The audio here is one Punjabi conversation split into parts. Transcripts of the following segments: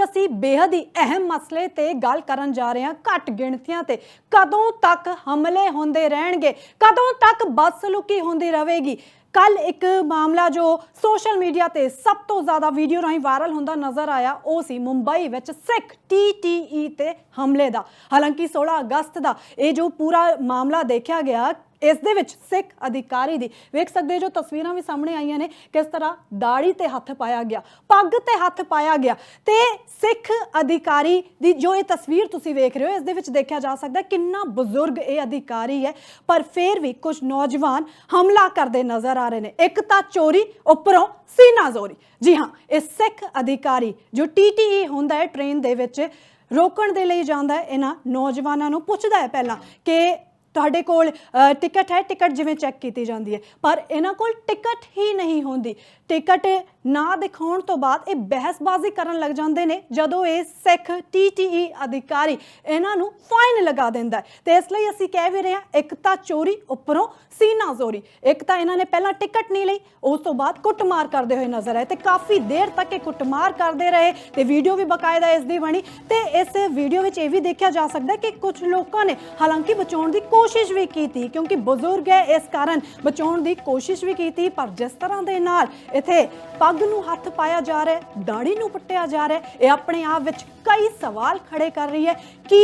ਅੱਜ ਅਸੀਂ ਬੇहद ਹੀ ਅਹਿਮ ਮਸਲੇ ਤੇ ਗੱਲ ਕਰਨ ਜਾ ਰਹੇ ਹਾਂ ਘੱਟ ਗਿਣਤੀਆਂ ਤੇ। ਕਦੋਂ ਤੱਕ ਹਮਲੇ ਹੁੰਦੇ ਰਹਿਣਗੇ? ਕਦੋਂ ਤੱਕ ਬਦਸਲੂਕੀ ਹੁੰਦੀ ਰਹੇਗੀ? ਕੱਲ ਇੱਕ ਮਾਮਲਾ ਜੋ ਸੋਸ਼ਲ ਮੀਡੀਆ ਤੇ ਸਭ ਤੋਂ ਜ਼ਿਆਦਾ ਵੀਡੀਓ ਰਾਹੀਂ ਵਾਇਰਲ ਹੁੰਦਾ ਨਜ਼ਰ ਆਇਆ, ਉਹ ਸੀ ਮੁੰਬਈ ਵਿੱਚ ਸਿੱਖ ਟੀਟੀਈ ਤੇ ਹਮਲੇ ਦਾ। ਹਾਲਾਂਕਿ 16 ਅਗਸਤ ਦਾ ਇਹ ਜੋ ਪੂਰਾ ਮਾਮਲਾ ਦੇਖਿਆ ਗਿਆ ਇਸ ਦੇ ਵਿੱਚ ਸਿੱਖ ਅਧਿਕਾਰੀ ਦੀ। ਵੇਖ ਸਕਦੇ ਜੋ ਤਸਵੀਰਾਂ ਵੀ ਸਾਹਮਣੇ ਆਈਆਂ ਨੇ, ਕਿਸ ਤਰ੍ਹਾਂ ਦਾੜੀ ਤੇ ਹੱਥ ਪਾਇਆ ਗਿਆ, ਪੱਗ ਤੇ ਹੱਥ ਪਾਇਆ ਗਿਆ। ਤੇ ਸਿੱਖ ਅਧਿਕਾਰੀ ਦੀ ਜੋ ਇਹ ਤਸਵੀਰ ਤੁਸੀਂ ਵੇਖ ਰਹੇ ਹੋ, ਇਸ ਦੇ ਵਿੱਚ ਦੇਖਿਆ ਜਾ ਸਕਦਾ ਕਿੰਨਾ ਬਜ਼ੁਰਗ ਇਹ ਅਧਿਕਾਰੀ ਹੈ। ਪਰ ਫਿਰ ਵੀ ਕੁਝ ਨੌਜਵਾਨ ਹਮਲਾ ਕਰਦੇ ਨਜ਼ਰ ਆ ਰਹੇ ਨੇ। ਇੱਕ ਤਾਂ ਚੋਰੀ, ਉੱਪਰੋਂ ਸੀਨਾ ਜ਼ੋਰੀ। ਜੀ ਹਾਂ, ਇਹ ਸਿੱਖ ਅਧਿਕਾਰੀ ਜੋ ਟੀਟੀਈ ਹੁੰਦਾ ਹੈ, ਟ੍ਰੇਨ ਦੇ ਵਿੱਚ ਰੋਕਣ ਦੇ ਲਈ ਜਾਂਦਾ ਹੈ, ਇਹਨਾਂ ਨੌਜਵਾਨਾਂ ਨੂੰ ਪੁੱਛਦਾ ਹੈ ਪਹਿਲਾਂ ਕਿ ਤੁਹਾਡੇ ਕੋਲ ਟਿਕਟ ਹੈ ਟਿਕਟ ਜਿਵੇਂ ਚੈੱਕ ਕੀਤੀ ਜਾਂਦੀ ਹੈ। ਪਰ ਇਹਨਾਂ ਕੋਲ ਟਿਕਟ ਹੀ ਨਹੀਂ ਹੁੰਦੀ। ਟਿਕਟ ਨਾ ਦਿਖਾਉਣ ਤੋਂ ਬਾਅਦ ਇਹ ਬਹਿਸਬਾਜ਼ੀ ਕਰਨ ਲੱਗ ਜਾਂਦੇ ਨੇ ਜਦੋਂ ਇਹ ਸਿੱਖ ਟੀਟੀਈ ਅਧਿਕਾਰੀ ਇਹਨਾਂ ਨੂੰ ਫਾਈਨ ਲਗਾ ਦਿੰਦਾ ਹੈ। ਤੇ ਇਸ ਲਈ ਅਸੀਂ ਕਹਿ ਵੀ ਰਹੇ ਹਾਂ, ਇੱਕ ਤਾਂ ਚੋਰੀ ਉੱਪਰੋਂ ਸੀਨਾ ਜ਼ੋਰੀ, ਇੱਕ ਤਾਂ ਇਹਨਾਂ ਨੇ ਪਹਿਲਾਂ ਟਿਕਟ ਨਹੀਂ ਲਈ, ਉਸ ਤੋਂ ਬਾਅਦ ਕੁੱਟਮਾਰ ਕਰਦੇ ਹੋਏ ਨਜ਼ਰ ਆਏ ਤੇ ਕਾਫੀ ਦੇਰ ਤੱਕ ਇਹ ਕੁੱਟਮਾਰ ਕਰਦੇ ਰਹੇ ਤੇ ਵੀਡੀਓ ਵੀ ਬਕਾਇਦਾ ਇਸ ਦੀ ਬਣੀ ਤੇ ਇਸ ਵੀਡੀਓ ਵਿੱਚ ਇਹ ਵੀ ਦੇਖਿਆ ਜਾ ਸਕਦਾ ਕਿ ਕੁਝ ਲੋਕਾਂ ਨੇ ਹਾਲਾਂਕਿ ਬਚਾਉਣ ਦੀ ਕੋਸ਼ਿਸ਼ ਵੀ ਕੀਤੀ ਕਿਉਂਕਿ ਬਜ਼ੁਰਗ ਹੈ, ਇਸ ਕਾਰਨ ਬਚਾਉਣ ਦੀ ਕੋਸ਼ਿਸ਼ ਵੀ ਕੀਤੀ, ਪਰ ਜਿਸ ਤਰ੍ਹਾਂ ਦੇ ਨਾਲ ਇੱਥੇ ਪੱਗ ਨੂੰ ਹੱਥ ਪਾਇਆ ਜਾ ਰਿਹਾ ਹੈ ਦਾੜੀ ਨੂੰ ਪੱਟਿਆ ਜਾ ਰਿਹਾ ਹੈ। ਇਹ ਆਪਣੇ ਆਪ ਵਿੱਚ ਕਈ ਸਵਾਲ ਖੜੇ ਕਰ ਰਹੀ ਹੈ ਕਿ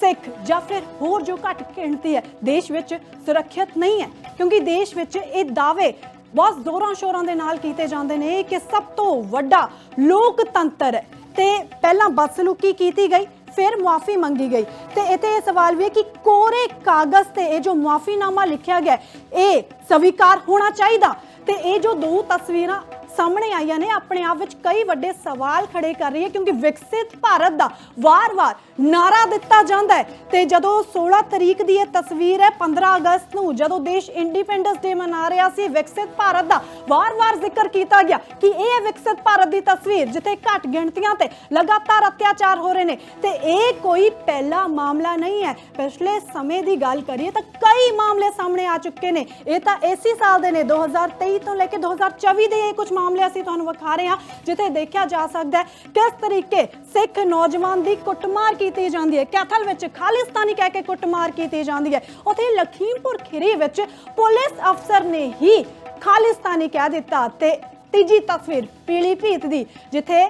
ਸਿੱਖ ਜਾਂ ਫਿਰ ਹੋਰ ਜੋ ਘੱਟ ਗਿਣਤੀ ਹੈ, ਦੇਸ਼ ਵਿੱਚ ਸੁਰੱਖਿਅਤ ਨਹੀਂ ਹੈ। ਕਿਉਂਕਿ ਦੇਸ਼ ਵਿੱਚ ਇਹ ਦਾਅਵੇ ਬਹੁਤ ਜ਼ੋਰਾਂ ਸ਼ੋਰਾਂ ਦੇ ਨਾਲ ਕੀਤੇ ਜਾਂਦੇ ਨੇ ਕਿ ਸਭ ਤੋਂ ਵੱਡਾ ਲੋਕਤੰਤਰ ਹੈ। ਤੇ ਪਹਿਲਾਂ ਬਦਸਲੂਕੀ ਕੀਤੀ ਗਈ? ਫਿਰ ਮੁਆਫੀ ਮੰਗੀ ਗਈ। ਤੇ ਇੱਥੇ ਇਹ ਸਵਾਲ ਵੀ ਹੈ ਕਿ ਕੋਰੇ ਕਾਗਜ਼ ਤੇ ਇਹ ਜੋ ਮੁਆਫੀਨਾਮਾ ਲਿਖਿਆ ਗਿਆ ਇਹ ਸਵੀਕਾਰ ਹੋਣਾ ਚਾਹੀਦਾ? ਤੇ ਇਹ ਜੋ ਦੋ ਤਸਵੀਰਾਂ ਸਾਹਮਣੇ ਆਈਆਂ ਨੇ, ਆਪਣੇ ਆਪ ਵਿੱਚ ਕਈ ਵੱਡੇ ਸਵਾਲ ਖੜੇ ਕਰ ਰਹੀ ਹੈ ਕਿਉਂਕਿ ਵਿਕਸਿਤ ਭਾਰਤ ਦਾ ਵਾਰ-ਵਾਰ ਨਾਰਾ ਦਿੱਤਾ ਜਾਂਦਾ ਹੈ। ਤੇ ਜਦੋਂ 16 ਤਰੀਕ ਦੀ ਇਹ ਤਸਵੀਰ ਹੈ 15 ਅਗਸਤ ਨੂੰ ਜਦੋਂ ਦੇਸ਼ ਇੰਡੀਪੈਂਡੈਂਸ ਡੇ ਮਨਾ ਰਿਹਾ ਸੀ, ਵਿਕਸਿਤ ਭਾਰਤ ਦਾ ਵਾਰ-ਵਾਰ ਜ਼ਿਕਰ ਕੀਤਾ ਗਿਆ ਕਿ ਇਹ ਵਿਕਸਿਤ ਭਾਰਤ ਦੀ ਤਸਵੀਰ ਜਿੱਥੇ ਘੱਟ ਗਿਣਤੀਆਂ ਤੇ ਲਗਾਤਾਰ ਅਤਿਆਚਾਰ ਹੋ ਰਹੇ ਨੇ, ਤੇ ਇਹ ਕੋਈ ਪਹਿਲਾ ਮਾਮਲਾ ਨਹੀਂ ਹੈ। ਪਿਛਲੇ ਸਮੇਂ ਦੀ ਗੱਲ ਕਰੀਏ ਤਾਂ ਕਈ ਮਾਮਲੇ ਸਾਹਮਣੇ ਆ ਚੁੱਕੇ ਨੇ। ਇਹ ਤਾਂ ਇਸੇ ਸਾਲ ਦੇ ਨੇ 2023 ਤੋਂ ਲੈ ਕੇ 2024 ਦੇ ਇਹ ਕੁਝ ਮਾਮਲੇ ਅਸੀਂ ਤੁਹਾਨੂੰ ਵਿਖਾ ਰਹੇ ਹਾਂ, ਜਿੱਥੇ ਦੇਖਿਆ ਜਾ ਸਕਦਾ ਹੈ ਕਿਸ ਤਰੀਕੇ ਸਿੱਖ ਨੌਜਵਾਨ ਦੀ ਕੁੱਟਮਾਰ ਕੀਤੀ ਜਾਂਦੀ ਹੈ। ਕੈਥਲ ਵਿੱਚ ਖਾਲਿਸਤਾਨੀ ਕਹਿ ਕੇ ਕੁੱਟਮਾਰ ਕੀਤੀ ਜਾਂਦੀ ਹੈ। ਉੱਥੇ ਲਖੀਮਪੁਰ ਖੀਰੀ ਵਿੱਚ ਪੁਲਿਸ ਅਫਸਰ ਨੇ ਹੀ ਖਾਲਿਸਤਾਨੀ ਕਹਿ ਦਿੱਤਾ ਤੇ ਤੀਜੀ ਤਸਵੀਰ ਪੀਲੀ ਭੀਤ ਦੀ, ਜਿੱਥੇ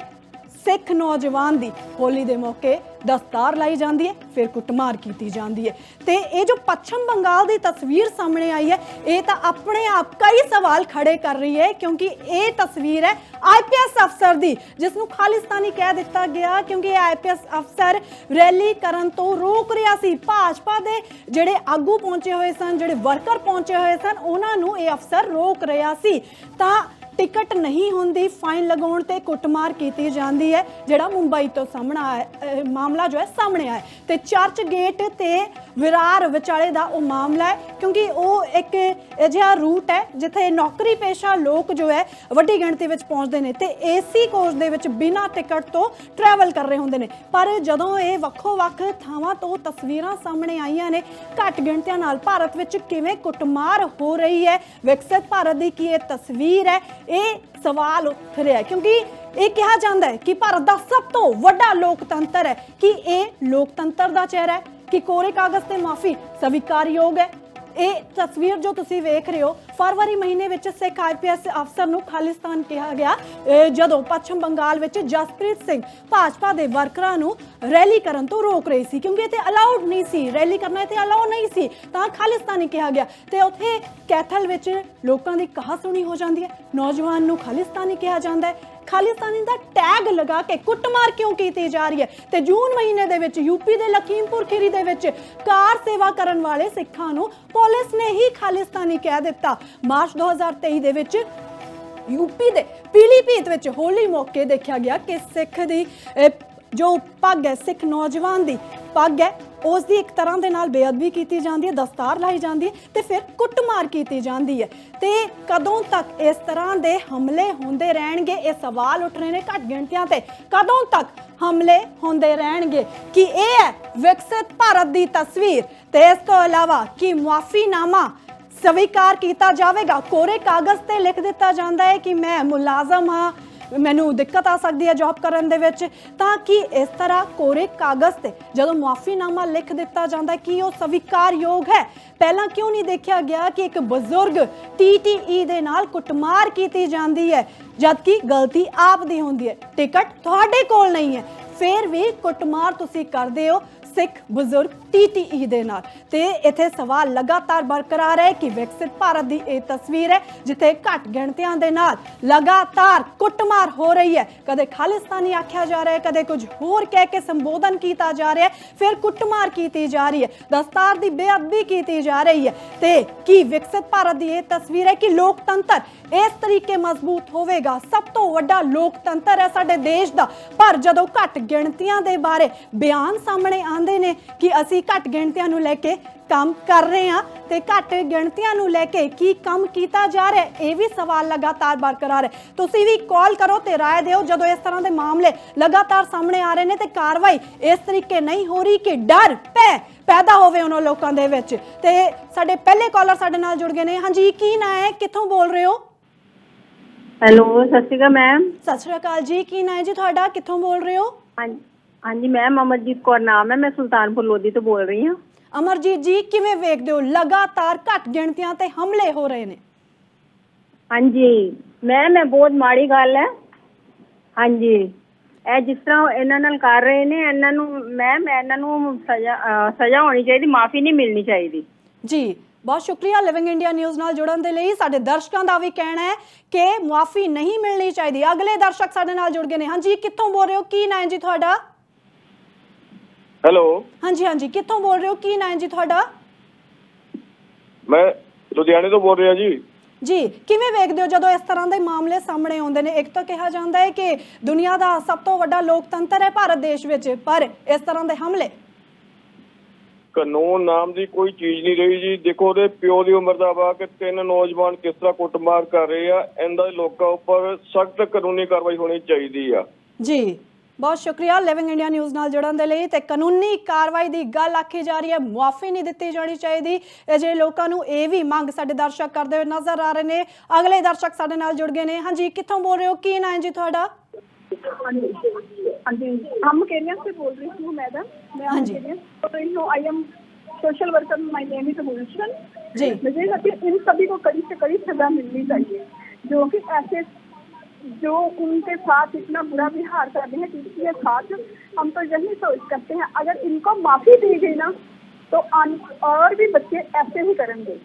ਸਿੱਖ ਨੌਜਵਾਨ ਦੀ ਹੋਲੀ ਦੇ ਮੌਕੇ ਦਸਤਾਰ ਲਾਈ ਜਾਂਦੀ ਹੈ, ਫਿਰ ਕੁੱਟਮਾਰ ਕੀਤੀ ਜਾਂਦੀ ਹੈ। ਤੇ ਇਹ ਜੋ ਪੱਛਮ ਬੰਗਾਲ ਦੀ ਤਸਵੀਰ ਸਾਹਮਣੇ ਆਈ ਹੈ, ਇਹ ਤਾਂ ਆਪਣੇ ਆਪ ਕਈ ਸਵਾਲ ਖੜੇ ਕਰ ਰਹੀ ਹੈ, ਕਿਉਂਕਿ ਇਹ ਤਸਵੀਰ ਹੈ ਆਈਪੀਐਸ ਅਫਸਰ ਦੀ ਜਿਸ ਨੂੰ ਖਾਲਿਸਤਾਨੀ ਕਹਿ ਦਿੱਤਾ ਗਿਆ, ਕਿਉਂਕਿ ਇਹ ਆਈਪੀਐਸ ਅਫਸਰ ਰੈਲੀ ਕਰਨ ਤੋਂ ਰੋਕ ਰਿਹਾ ਸੀ। ਭਾਜਪਾ ਦੇ ਜਿਹੜੇ ਆਗੂ ਪਹੁੰਚੇ ਹੋਏ ਸਨ, ਜਿਹੜੇ ਵਰਕਰ ਪਹੁੰਚੇ ਹੋਏ ਸਨ, ਉਹਨਾਂ ਨੂੰ ਇਹ ਅਫਸਰ ਰੋਕ ਰਿਹਾ ਸੀ। ਤਾਂ ਟਿਕਟ ਨਹੀਂ ਹੁੰਦੀ, ਫਾਈਨ ਲਗਾਉਣ ਤੇ ਕੁੱਟਮਾਰ ਕੀਤੀ ਜਾਂਦੀ ਹੈ, ਜਿਹੜਾ ਮੁੰਬਈ ਤੋਂ ਸਾਹਮਣਾ ਆਇਆ ਮਾਮਲਾ ਜੋ ਹੈ ਸਾਹਮਣੇ ਆਇਆ ਹੈ। ਤੇ ਚਰਚ ਗੇਟ ਤੇ ਵਿਰਾਰ ਵਿਚਾਲੇ ਦਾ ਉਹ ਮਾਮਲਾ ਹੈ, ਕਿਉਂਕਿ ਉਹ ਇੱਕ ਅਜਿਹਾ ਰੂਟ ਹੈ, ਜਿੱਥੇ ਨੌਕਰੀ ਪੇਸ਼ਾ ਲੋਕ ਜੋ ਹੈ, ਵੱਡੀ ਗਿਣਤੀ ਵਿੱਚ ਪਹੁੰਚਦੇ ਨੇ ਤੇ ਏਸੀ ਕੋਚ ਦੇ ਵਿੱਚ ਬਿਨਾਂ ਟਿਕਟ ਤੋਂ ਟਰੈਵਲ ਕਰ ਰਹੇ ਹੁੰਦੇ ਨੇ ਪਰ ਜਦੋਂ ਇਹ ਵੱਖੋ-ਵੱਖ ਥਾਵਾਂ ਤੋਂ ਤਸਵੀਰਾਂ ਸਾਹਮਣੇ ਆਈਆਂ ਨੇ, ਘੱਟ ਗਿਣਤੀਆਂ ਨਾਲ ਭਾਰਤ ਵਿੱਚ ਕਿਵੇਂ ਕੁੱਟਮਾਰ ਹੋ ਰਹੀ ਹੈ, ਵਿਕਸਿਤ ਭਾਰਤ ਦੀ ਕੀ ਇਹ ਤਸਵੀਰ ਹੈ ਇਹ ਸਵਾਲ ਉੱਠ ਰਿਹਾ ਹੈ ਕਿਉਂਕਿ ਇਹ ਕਿਹਾ ਜਾਂਦਾ ਹੈ ਕਿ ਭਾਰਤ ਦਾ ਸਭ ਤੋਂ ਵੱਡਾ ਲੋਕਤੰਤਰ ਹੈ ਕਿ ਇਹ ਲੋਕਤੰਤਰ ਦਾ ਚਿਹਰਾ ਹੈ ਕਿ ਕੋਰੇ ਕਾਗਜ਼ ਤੇ ਮਾਫੀ ਸਵੀਕਾਰਯੋਗ ਹੈ। ਇਹ ਤਸਵੀਰ ਜੋ ਤੁਸੀਂ ਵੇਖ ਰਹੇ ਹੋ, ਫਰਵਰੀ ਮਹੀਨੇ ਵਿੱਚ ਸਿੱਖ ਆਈਪੀਐਸ ਅਫਸਰ ਨੂੰ ਖਾਲਿਸਤਾਨ ਕਿਹਾ ਗਿਆ। ਜਦੋਂ ਪੱਛਮ ਬੰਗਾਲ ਵਿੱਚ ਜਸਪ੍ਰੀਤ ਸਿੰਘ ਭਾਜਪਾ ਦੇ ਵਰਕਰਾਂ ਨੂੰ ਰੈਲੀ ਕਰਨ ਤੋਂ ਰੋਕ ਰਹੀ ਸੀ, ਕਿਉਂਕਿ ਇੱਥੇ ਅਲਾਉਡ ਨਹੀਂ ਸੀ, ਰੈਲੀ ਕਰਨਾ ਇੱਥੇ ਅਲਾਉ ਨਹੀਂ ਸੀ, ਤਾਂ ਖਾਲਿਸਤਾਨੀ ਕਿਹਾ ਗਿਆ। ਤੇ ਉੱਥੇ ਕੈਥਲ ਵਿੱਚ ਲੋਕਾਂ ਦੀ ਕਹਾ ਸੁਣੀ ਹੋ ਜਾਂਦੀ ਹੈ, ਨੌਜਵਾਨ ਨੂੰ ਖਾਲਿਸਤਾਨੀ ਕਿਹਾ ਜਾਂਦਾ ਹੈ। ਖਾਲਿਸਤਾਨੀ ਦਾ ਟੈਗ ਲਗਾ ਕੇ ਕੁੱਟਮਾਰ ਕਿਉਂ ਕੀਤੀ ਜਾ ਰਹੀ ਹੈ? ਤੇ ਜੂਨ ਮਹੀਨੇ ਦੇ ਵਿੱਚ ਯੂਪੀ ਦੇ ਲਖੀਮਪੁਰ ਖੀਰੀ ਦੇ ਵਿੱਚ ਕਾਰ ਸੇਵਾ ਕਰਨ ਵਾਲੇ ਸਿੱਖਾਂ ਨੂੰ ਪੁਲਿਸ ਨੇ ਹੀ ਖਾਲਿਸਤਾਨੀ ਕਹਿ ਦਿੱਤਾ। ਮਾਰਚ 2023 ਦੇ ਵਿੱਚ ਯੂਪੀ ਦੇ ਪੀਲੀਭੀਤ ਵਿੱਚ ਹੋਲੀ ਮੌਕੇ ਦੇਖਿਆ ਗਿਆ ਕਿ ਸਿੱਖ ਦੀ ਜੋ ਪੱਗ ਹੈ, ਸਿੱਖ ਨੌਜਵਾਨ ਦੀ ਪੱਗ ਹੈ ਉਸ ਦੀ ਇੱਕ ਤਰ੍ਹਾਂ ਦੇ ਨਾਲ ਬੇਅਦਬੀ ਕੀਤੀ ਜਾਂਦੀ ਹੈ, ਦਸਤਾਰ ਲਾਈ ਜਾਂਦੀ ਹੈ ਤੇ ਫਿਰ ਕੁੱਟਮਾਰ ਕੀਤੀ ਜਾਂਦੀ ਹੈ। ਤੇ ਕਦੋਂ ਤੱਕ ਇਸ ਤਰ੍ਹਾਂ ਦੇ ਹਮਲੇ ਹੁੰਦੇ ਰਹਿਣਗੇ? ਇਹ ਸਵਾਲ ਉੱਠ ਰਹੇ ਨੇ ਘੱਟ ਗਿਣਤੀਆਂ ਤੇ। ਕਦੋਂ ਤੱਕ ਹਮਲੇ ਹੁੰਦੇ ਰਹਿਣਗੇ? ਕਿ ਇਹ ਹੈ ਵਿਕਸਿਤ ਭਾਰਤ ਦੀ ਤਸਵੀਰ? ਤੇ ਇਸ ਤੋਂ ਇਲਾਵਾ ਕਿ ਮੁਆਫੀਨਾਮਾ ਸਵੀਕਾਰ ਕੀਤਾ ਜਾਵੇਗਾ? ਕੋਰੇ ਕਾਗਜ਼ ਤੇ ਲਿਖ ਦਿੱਤਾ ਜਾਂਦਾ ਹੈ ਕਿ ਮੈਂ ਮੁਲਾਜ਼ਮ ਹਾਂ ਮੈਨੂੰ ਦਿੱਕਤ ਆ ਸਕਦੀ ਹੈ ਜੌਬ ਕਰਨ ਦੇ ਵਿੱਚ, ਤਾਂ ਕਿ ਇਸ ਤਰ੍ਹਾਂ ਕੋਰੇ ਕਾਗਜ਼ ਤੇ ਜਦੋਂ ਮੁਆਫੀਨਾਮਾ ਲਿਖ ਦਿੱਤਾ ਜਾਂਦਾ ਕਿ ਉਹ ਸਵੀਕਾਰਯੋਗ ਹੈ? ਪਹਿਲਾਂ ਕਿਉਂ ਨਹੀਂ ਦੇਖਿਆ ਗਿਆ ਕਿ ਇੱਕ ਬਜ਼ੁਰਗ ਟੀਟੀਈ ਦੇ ਨਾਲ ਕੁੱਟਮਾਰ ਕੀਤੀ ਜਾਂਦੀ ਹੈ, ਜਦਕਿ ਗਲਤੀ ਆਪ ਦੀ ਹੁੰਦੀ ਹੈ, ਟਿਕਟ ਤੁਹਾਡੇ ਕੋਲ ਨਹੀਂ ਹੈ। ਫਿਰ ਵੀ ਕੁੱਟਮਾਰ ਤੁਸੀਂ ਕਰਦੇ ਹੋ, ਸਿੱਖ ਬਜ਼ੁਰਗ ਟੀਟੀਈ ਦੇ ਨਾਲ। ਤੇ ਇੱਥੇ ਸਵਾਲ ਲਗਾਤਾਰ ਬਰਕਰਾਰ ਹੈ ਕਿ ਵਿਕਸਿਤ ਭਾਰਤ ਦੀ ਇਹ ਤਸਵੀਰ ਹੈ, ਜਿੱਥੇ ਘੱਟ ਗਿਣਤੀਆਂ ਦੇ ਨਾਲ ਲਗਾਤਾਰ ਕੁੱਟਮਾਰ ਹੋ ਰਹੀ ਹੈ। ਕਦੇ ਖਾਲਿਸਤਾਨੀ ਆਖਿਆ ਜਾ ਰਿਹਾ ਹੈ, ਕਦੇ ਕੁਝ ਹੋਰ ਕਹਿ ਕੇ ਸੰਬੋਧਨ ਕੀਤਾ ਜਾ ਰਿਹਾ ਹੈ, ਫਿਰ ਕੁੱਟਮਾਰ ਕੀਤੀ ਜਾ ਰਹੀ ਹੈ, ਦਸਤਾਰ ਦੀ ਬੇਅਦਬੀ ਕੀਤੀ ਜਾ ਰਹੀ ਹੈ। ਤੇ ਕੀ ਵਿਕਸਿਤ ਭਾਰਤ ਦੀ ਇਹ ਤਸਵੀਰ ਹੈ ਕਿ ਲੋਕਤੰਤਰ ਇਸ ਤਰੀਕੇ ਮਜ਼ਬੂਤ ਹੋਵੇਗਾ? ਸਭ ਤੋਂ ਵੱਡਾ ਲੋਕਤੰਤਰ ਹੈ ਸਾਡੇ ਦੇਸ਼ ਦਾ। ਪਰ ਜਦੋਂ ਘੱਟ ਗਿਣਤੀਆਂ ਦੇ ਬਾਰੇ ਬਿਆਨ ਸਾਹਮਣੇ ਆਉਂਦੇ ਨੇ ਕਿ ਅਸੀਂ ਘੱਟ ਗਿਣਤੀਆਂ ਨੂੰ ਲੈ ਕੇ ਕੰਮ ਕਰ ਰਹੇ ਹਾਂ ਤੇ ਘੱਟ ਗਿਣਤੀਆਂ ਨੂੰ ਲੈ ਕੇ ਕੀ ਕੰਮ ਕੀਤਾ ਜਾ ਰਿਹਾ ਹੈ ਇਹ ਵੀ ਸਵਾਲ ਲਗਾਤਾਰ ਬਰਕਰਾਰ ਹੈ। ਤੁਸੀਂ ਵੀ ਕਾਲ ਕਰੋ ਤੇ ਰਾਏ ਦਿਓ ਜਦੋਂ ਇਸ ਤਰ੍ਹਾਂ ਦੇ ਮਾਮਲੇ ਲਗਾਤਾਰ ਸਾਹਮਣੇ ਆ ਰਹੇ ਨੇ ਤੇ ਕਾਰਵਾਈ ਇਸ ਤਰੀਕੇ ਨਹੀਂ ਹੋ ਰਹੀ ਕਿ ਡਰ ਪੈ ਪੈਦਾ ਹੋਵੇ ਉਹਨਾਂ ਲੋਕਾਂ ਦੇ ਵਿੱਚ। ਤੇ ਸਾਡੇ ਪਹਿਲੇ ਕਾਲਰ ਸਾਡੇ ਨਾਲ ਜੁੜ ਗਏ ਨੇ। ਹਾਂਜੀ ਕੀ ਨਾਂ ਹੈ? ਕਿੱਥੋਂ ਬੋਲ ਰਹੇ ਹੋ? ਹੈਲੋ ਸਤਿ ਸ਼੍ਰੀ ਅਕਾਲ ਮੈਮ ਸਤਿ ਸ਼੍ਰੀ ਅਕਾਲ ਜੀ ਕੀ ਨਾਂ ਹੈ ਜੀ ਤੁਹਾਡਾ? ਕਿੱਥੋਂ ਬੋਲ ਰਹੇ ਹੋ? ਹਾਂਜੀ। ਹਾਂਜੀ ਮੈਮ ਅਮਰਜੀਤ ਕੌਰ ਨਾਮ ਹੈ ਮੈਂ ਸੁਲਤਾਨਪੁਰ ਲੋਧੀ ਤੋਂ ਬੋਲ ਰਹੀ ਹਾਂ। ਅਮਰਜੀਤ ਜੀ ਕਿਵੇਂ ਵੇਖਦੇ ਹੋ? ਲਗਾਤਾਰ ਘੱਟ ਗਿਣਤੀਆਂ ਤੇ ਹਮਲੇ ਹੋ ਰਹੇ ਨੇ। ਹਾਂਜੀ ਮੈਮ ਇਹ ਬਹੁਤ ਮਾੜੀ ਗੱਲ ਹੈ। ਹਾਂਜੀ ਇਹ ਜਿਸ ਤਰ੍ਹਾਂ ਇਹਨਾਂ ਨਾਲ ਕਰ ਰਹੇ ਨੇ ਇਹਨਾਂ ਨੂੰ ਮੈਮ ਇਹਨਾਂ ਨੂੰ ਸਜ਼ਾ ਅਹ ਸਜ਼ਾ ਹੋਣੀ ਚਾਹੀਦੀ ਮਾਫੀ ਨਹੀਂ ਮਿਲਣੀ ਚਾਹੀਦੀ। ਜੀ ਬਹੁਤ ਸ਼ੁਕਰੀਆ ਲਿਵਿੰਗ ਇੰਡੀਆ ਨਿਊਜ਼ ਨਾਲ ਜੁੜਨ ਦੇ ਲਈ। ਸਾਡੇ ਦਰਸ਼ਕਾਂ ਦਾ ਵੀ ਕਹਿਣਾ ਹੈ ਕਿ ਮੁਆਫੀ ਨਹੀਂ ਮਿਲਣੀ ਚਾਹੀਦੀ। ਅਗਲੇ ਦਰਸ਼ਕ ਸਾਡੇ ਨਾਲ ਜੁੜ ਗਏ ਨੇ। ਹਾਂਜੀ ਕਿੱਥੋਂ ਬੋਲ ਰਹੇ ਹੋ? ਕੀ ਨਾਂ ਹੈ ਜੀ ਤੁਹਾਡਾ? ਹੈਲੋ। ਹਾਂਜੀ ਹਾਂਜੀ। ਕਿੱਥੋਂ ਬੋਲ ਰਹੇ ਹੋ? ਕੀ ਨਾਂ ਹੈ ਜੀ ਤੁਹਾਡਾ? ਮੈਂ ਲੁਧਿਆਣੇ ਤੋਂ ਬੋਲ ਰਿਹਾ ਜੀ। ਜੀ ਕਿਵੇਂ ਵੇਖਦੇ ਹੋ ਜਦੋਂ ਇਸ ਤਰ੍ਹਾਂ ਦੇ ਮਾਮਲੇ ਸਾਹਮਣੇ ਆਉਂਦੇ ਨੇ? ਇੱਕ ਤਾਂ ਕਿਹਾ ਜਾਂਦਾ ਹੈ ਕਿ ਦੁਨੀਆ ਦਾ ਸਭ ਤੋਂ ਵੱਡਾ ਲੋਕਤੰਤਰ ਹੈ ਭਾਰਤ ਦੇਸ਼ ਵਿੱਚ ਪਰ ਇਸ ਤਰ੍ਹਾਂ ਦੇ ਹਮਲੇ? ਕਾਨੂੰਨ ਨਾਮ ਦੀ ਕੋਈ ਚੀਜ਼ ਨਹੀਂ ਰਹੀ ਜੀ। ਦੇਖੋ ਉਹਦੇ ਪਿਓ ਦੀ ਉਮਰ ਦਾ ਵਾ ਕਿ ਤਿੰਨ ਨੌਜਵਾਨ ਕਿਸ ਤਰ੍ਹਾਂ ਕੁੱਟਮਾਰ ਕਰ ਰਹੇ ਆ ਇਹਦਾ ਲੋਕਾਂ ਉੱਪਰ ਸਖਤ ਕਾਨੂੰਨੀ ਕਾਰਵਾਈ ਹੋਣੀ ਚਾਹੀਦੀ ਆ। ਜੀ। ਬਹੁਤ ਸ਼ੁਕਰੀਆ ਲਿਵਿੰਗ ਇੰਡੀਆ ਨਿਊਜ਼ ਨਾਲ ਜੁੜਨ ਦੇ ਲਈ ਤੇ ਕਾਨੂੰਨੀ ਕਾਰਵਾਈ ਦੀ ਗੱਲ ਆਖੀ ਜਾ ਰਹੀ ਹੈ ਮੁਆਫੀ ਨਹੀਂ ਦਿੱਤੀ ਜਾਣੀ ਚਾਹੀਦੀ ਅਜੇ ਲੋਕਾਂ ਨੂੰ ਇਹ ਵੀ ਮੰਗ ਸਾਡੇ ਦਰਸ਼ਕ ਕਰਦੇ ਹੋਏ ਨਜ਼ਰ ਆ ਰਹੇ ਨੇ ਅਗਲੇ ਦਰਸ਼ਕ ਸਾਡੇ ਨਾਲ ਜੁੜ ਗਏ ਨੇ ਹਾਂਜੀ ਕਿੱਥੋਂ ਬੋਲ ਰਹੇ ਹੋ ਕੀ ਨਾਂ ਹੈ ਜੀ ਤੁਹਾਡਾ हाँ जी हम केन्या से बोल रही हूँ मैडम मैं हाँ हम जी। केन्या से बोल रही हूँ I am social worker my name is Gulshan ji मुझे लगता है इन सभी को कड़ी से कड़ी सजा मिलनी चाहिए जो कि ऐसे जो उनके साथ इतना बुरा व्यवहार कर रहे हैं जिसके साथ हम तो यही सोच करते हैं अगर इनको माफ़ी दी गई ना तो और भी बच्चे ऐसे ही करेंगे।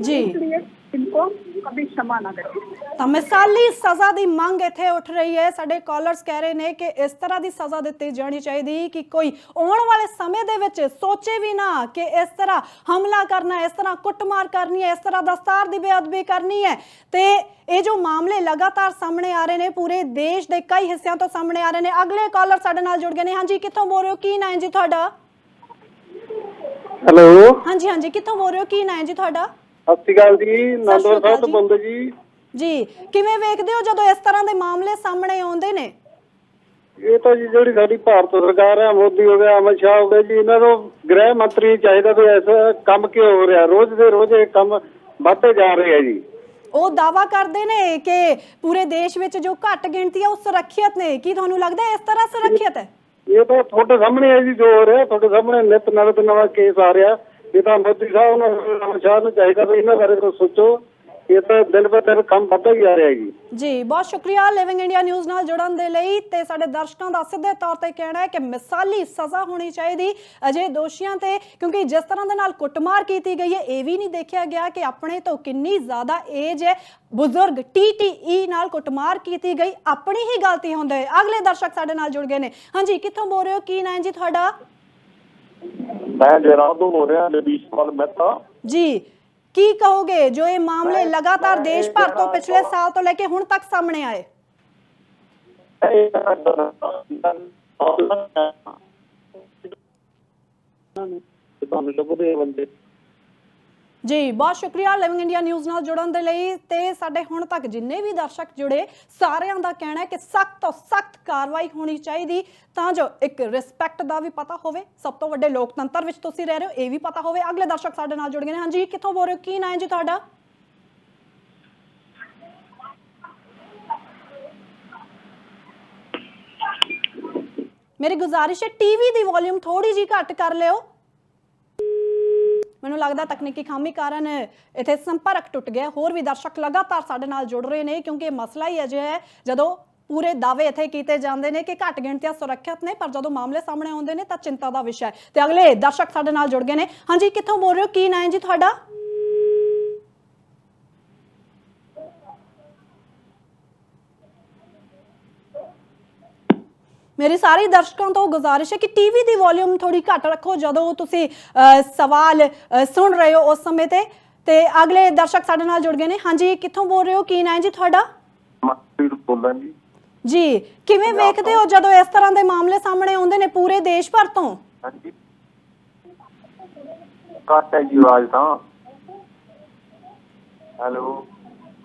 जी। इसलिए इनको कभी क्षमा ना करें ਤਾਂ ਮਿਸਾਲੀ ਸਜ਼ਾ ਦੀ ਮੰਗ ਇੱਥੇ ਉੱਠ ਰਹੀ ਹੈ ਸਾਡੇ ਕਾਲਰਸ ਕਹਿ ਰਹੇ ਨੇ ਕਿ ਇਸ ਤਰ੍ਹਾਂ ਦੀ ਸਜ਼ਾ ਦਿੱਤੀ ਜਾਣੀ ਚਾਹੀਦੀ ਕਿ ਕੋਈ ਆਉਣ ਵਾਲੇ ਸਮੇਂ ਦੇ ਵਿੱਚ ਸੋਚੇ ਵੀ ਨਾ ਕਿ ਇਸ ਤਰ੍ਹਾਂ ਹਮਲਾ ਕਰਨਾ ਇਸ ਤਰ੍ਹਾਂ ਕੁੱਟਮਾਰ ਕਰਨੀ ਹੈ ਇਸ ਤਰ੍ਹਾਂ ਦਸਤਾਰ ਦੀ ਬੇਅਦਬੀ ਕਰਨੀ ਹੈ ਤੇ ਇਹ ਜੋ ਮਾਮਲੇ ਲਗਾਤਾਰ ਸਾਹਮਣੇ ਆ ਰਹੇ ਨੇ ਪੂਰੇ ਦੇਸ਼ ਦੇ ਕਈ ਹਿੱਸਿਆਂ ਤੋਂ ਸਾਹਮਣੇ ਆ ਰਹੇ ਨੇ ਅਗਲੇ ਕਾਲਰ ਸਾਡੇ ਨਾਲ ਜੁੜ ਗਏ ਨੇ ਹਾਂਜੀ ਕਿੱਥੋਂ ਬੋਲ ਰਹੇ ਹੋ ਕੀ ਨਾਂ ਹੈ ਜੀ ਤੁਹਾਡਾ ਹੈਲੋ ਹਾਂਜੀ ਹਾਂਜੀ ਕਿੱਥੋਂ ਬੋਲ ਰਹੇ ਹੋ ਕੀ ਨਾਂ ਹੈ ਜੀ ਤੁਹਾਡਾ ਸਤਿ ਸ਼੍ਰੀ ਅਕਾਲ ਜੀ ਨੰਦਵਰ ਸਾਹਿਬ ਤੋਂ। ਬੋਲਦੇ ਜੀ। ਜੀ ਕਿਵੇਂ ਵੇਖਦੇ ਹੋ ਜਦੋਂ ਇਸ ਤਰ੍ਹਾਂ ਦੇ ਮਾਮਲੇ ਸਾਹਮਣੇ ਆਉਂਦੇ ਨੇ? ਇਹ ਤਾਂ ਜੀ ਜਿਹੜੀ ਸਾਡੀ ਭਾਰਤ ਸਰਕਾਰ ਹੈ ਮੋਦੀ ਹੋ ਗਿਆ ਅਮਿਤ ਸ਼ਾਹ ਹੋ ਗਿਆ ਜੀ ਇਹਨਾਂ ਨੂੰ ਗ੍ਰਹਿ ਮੰਤਰੀ ਚਾਹੀਦਾ ਵੀ ਐਸਾ ਕੰਮ ਕਿਉਂ ਹੋ ਰਿਹਾ? ਰੋਜ਼ ਦੇ ਰੋਜ਼ ਇਹ ਕੰਮ ਵੱਧਦੇ ਜਾ ਰਹੇ ਆ ਜੀ। ਉਹ ਦਾਵਾ ਕਰਦੇ ਨੇ ਕਿ ਪੂਰੇ ਦੇਸ਼ ਵਿੱਚ ਜੋ ਘੱਟ ਗਿਣਤੀ ਹੈ ਉਹ ਸੁਰੱਖਿਅਤ ਨੇ। ਕੀ ਤੁਹਾਨੂੰ ਲੱਗਦਾ ਹੈ ਇਸ ਤਰ੍ਹਾਂ ਸੁਰੱਖਿਅਤ ਹੈ? ਇਹ ਤਾਂ ਤੁਹਾਡੇ ਸਾਹਮਣੇ ਹੈ ਜੀ ਜੋ ਹੋ ਰਿਹਾ ਤੁਹਾਡੇ ਸਾਹਮਣੇ ਨਿਤ ਨਵੇਂ ਨਵਾਂ ਕੇਸ ਆ ਰਿਹਾ। ਇਹ ਤਾਂ ਮੋਦੀ ਸਾਹਿਬ ਨੂੰ ਅਮਿਤ ਸ਼ਾਹ ਨੂੰ ਚਾਹੀਦਾ ਵੀ ਇਹਨਾਂ ਬਾਰੇ ਕੁਛ ਸੋਚੋ। ਇਹ ਤਾਂ ਦਿਨ ਬ ਦਿਨ ਕੰਮ ਵੱਧਦਾ ਹੀ ਜਾ ਰਿਹਾ ਜੀ। ਜੀ, ਬਹੁਤ ਸ਼ੁਕਰੀਆ ਲਿਵਿੰਗ ਇੰਡੀਆ ਨਿਊਜ਼ ਨਾਲ ਜੁੜਨ ਦੇ ਲਈ ਤੇ ਸਾਡੇ ਦਰਸ਼ਕਾਂ ਦਾ ਸਿੱਧੇ ਤੌਰ ਤੇ ਕਹਿਣਾ ਹੈ ਕਿ ਮਿਸਾਲੀ ਸਜ਼ਾ ਹੋਣੀ ਚਾਹੀਦੀ ਅਜੇ ਦੋਸ਼ੀਆਂ ਤੇ, ਕਿਉਂਕਿ ਜਿਸ ਤਰ੍ਹਾਂ ਦੇ ਨਾਲ ਕੁੱਟਮਾਰ ਕੀਤੀ ਗਈ ਹੈ, ਇਹ ਵੀ ਨਹੀਂ ਦੇਖਿਆ ਗਿਆ ਕਿ ਆਪਣੇ ਤੋਂ ਕਿੰਨੀ ਜ਼ਿਆਦਾ ਏਜ ਹੈ। ਬਜ਼ੁਰਗ ਟੀਟੀਈ ਨਾਲ ਕੁੱਟਮਾਰ ਕੀਤੀ ਗਈ, ਆਪਣੀ ਹੀ ਗਲਤੀ ਹੁੰਦੇ ਅਗਲੇ ਦਰਸ਼ਕ ਸਾਡੇ ਨਾਲ ਜੁੜ ਗਏ ਨੇ। ਹਾਂਜੀ, ਕਿੱਥੋਂ ਬੋਲ ਰਹੇ ਹੋ? ਕੀ ਨਾਂ ਹੈ ਜੀ ਤੁਹਾਡਾ? ਮੈਂ ਜੈਰਾਮ ਤੋਂ ਬੋਲ ਰਿਹਾ ਲਬੀਸ਼ਪਾਲ ਮਹਿਤਾ ਜੀ ਕੀ ਕਹੋਗੇ ਜੋ ਇਹ ਮਾਮਲੇ ਲਗਾਤਾਰ ਦੇਸ਼ ਭਰ ਤੋਂ ਪਿਛਲੇ ਸਾਲ ਤੋਂ ਲੈ ਕੇ ਹੁਣ ਤੱਕ ਸਾਹਮਣੇ ਆਏ ਤੁਹਾਨੂੰ ਲੱਭਦੇ ਬੰਦੇ ਜੀ, ਬਹੁਤ ਸ਼ੁਕਰੀਆ ਲਿਵਿੰਗ ਇੰਡੀਆ ਨਿਊਜ਼ ਨਾਲ ਜੁੜਨ ਦੇ ਲਈ ਤੇ ਸਾਡੇ ਹੁਣ ਤੱਕ ਜਿੰਨੇ ਵੀ ਦਰਸ਼ਕ ਜੁੜੇ, ਸਾਰਿਆਂ ਦਾ ਕਹਿਣਾ ਹੈ ਕਿ ਸਖਤ ਤੋਂ ਸਖਤ ਕਾਰਵਾਈ ਹੋਣੀ ਚਾਹੀਦੀ। ਤਾਂ ਜੋ ਇੱਕ ਰਿਸਪੈਕਟ ਦਾ ਵੀ ਪਤਾ ਹੋਵੇ, ਸਭ ਤੋਂ ਵੱਡੇ ਲੋਕਤੰਤਰ ਵਿੱਚ ਤੁਸੀਂ ਰਹਿ ਰਹੇ ਹੋ, ਇਹ ਵੀ ਪਤਾ ਹੋਵੇ। ਅਗਲੇ ਦਰਸ਼ਕ ਸਾਡੇ ਨਾਲ ਜੁੜ ਗਏ ਨੇ। ਹਾਂਜੀ, ਕਿੱਥੋਂ ਬੋਲ ਰਹੇ ਹੋ? ਕੀ ਨਾਂ ਹੈ ਜੀ ਤੁਹਾਡਾ? ਮੇਰੀ ਗੁਜ਼ਾਰਿਸ਼ ਹੈ ਟੀਵੀ ਦੀ ਵੋਲਿਊਮ ਥੋੜੀ ਜੀ ਘੱਟ ਕਰ ਲਿਓ। ਮੈਨੂੰ ਲੱਗਦਾ ਤਕਨੀਕੀ ਖਾਮੀ ਕਾਰਨ ਇੱਥੇ ਸੰਪਰਕ ਟੁੱਟ ਗਿਆ। ਹੋਰ ਵੀ ਦਰਸ਼ਕ ਲਗਾਤਾਰ ਸਾਡੇ ਨਾਲ ਜੁੜ ਰਹੇ ਨੇ, ਕਿਉਂਕਿ ਇਹ ਮਸਲਾ ਹੀ ਅਜਿਹਾ ਹੈ, ਜਦੋਂ ਪੂਰੇ ਦਾਅਵੇ ਇੱਥੇ ਕੀਤੇ ਜਾਂਦੇ ਨੇ ਕਿ ਘੱਟ ਗਿਣਤੀਆਂ ਸੁਰੱਖਿਅਤ ਨੇ, ਪਰ ਜਦੋਂ ਮਾਮਲੇ ਸਾਹਮਣੇ ਆਉਂਦੇ ਨੇ ਤਾਂ ਚਿੰਤਾ ਦਾ ਵਿਸ਼ਾ ਹੈ। ਤੇ ਅਗਲੇ ਦਰਸ਼ਕ ਸਾਡੇ ਨਾਲ ਜੁੜ ਗਏ ਨੇ। ਹਾਂਜੀ, ਕਿੱਥੋਂ ਬੋਲ ਰਹੇ ਹੋ? ਕੀ ਨਾਂ ਹੈ ਜੀ ਤੁਹਾਡਾ? ਮੇਰੀ ਸਾਰੇ ਦਰਸ਼ਕਾਂ ਤੋਂ ਗੁਜ਼ਾਰਿਸ਼ ਹੈ ਕਿ ਟੀਵੀ ਦੀ ਵੋਲਿਊਮ ਥੋੜੀ ਘੱਟ ਰੱਖੋ ਜਦੋਂ ਤੁਸੀਂ ਸਵਾਲ ਸੁਣ ਰਹੇ ਹੋ ਉਸ ਸਮੇਂ ਤੇ। ਤੇ ਅਗਲੇ ਦਰਸ਼ਕ ਸਾਡੇ ਨਾਲ ਜੁੜ ਗਏ ਨੇ। ਹਾਂਜੀ ਕਿੱਥੋਂ ਬੋਲ ਰਹੇ ਹੋ? ਕੀ ਨਾਂ ਹੈ ਜੀ ਤੁਹਾਡਾ? ਮਨਪ੍ਰੀਤ ਬੋਲਾਂ ਜੀ। ਜੀ ਕਿਵੇਂ ਵੇਖਦੇ ਹੋ ਜਦੋਂ ਇਸ ਤਰ੍ਹਾਂ ਦੇ ਮਾਮਲੇ ਸਾਹਮਣੇ ਆਉਂਦੇ ਨੇ ਪੂਰੇ ਦੇਸ਼ ਭਰ ਤੋਂ? ਹਾਂਜੀ। ਘੱਟ ਹੈ ਜੀ ਆਵਾਜ਼ ਤਾਂ। ਹੈਲੋ।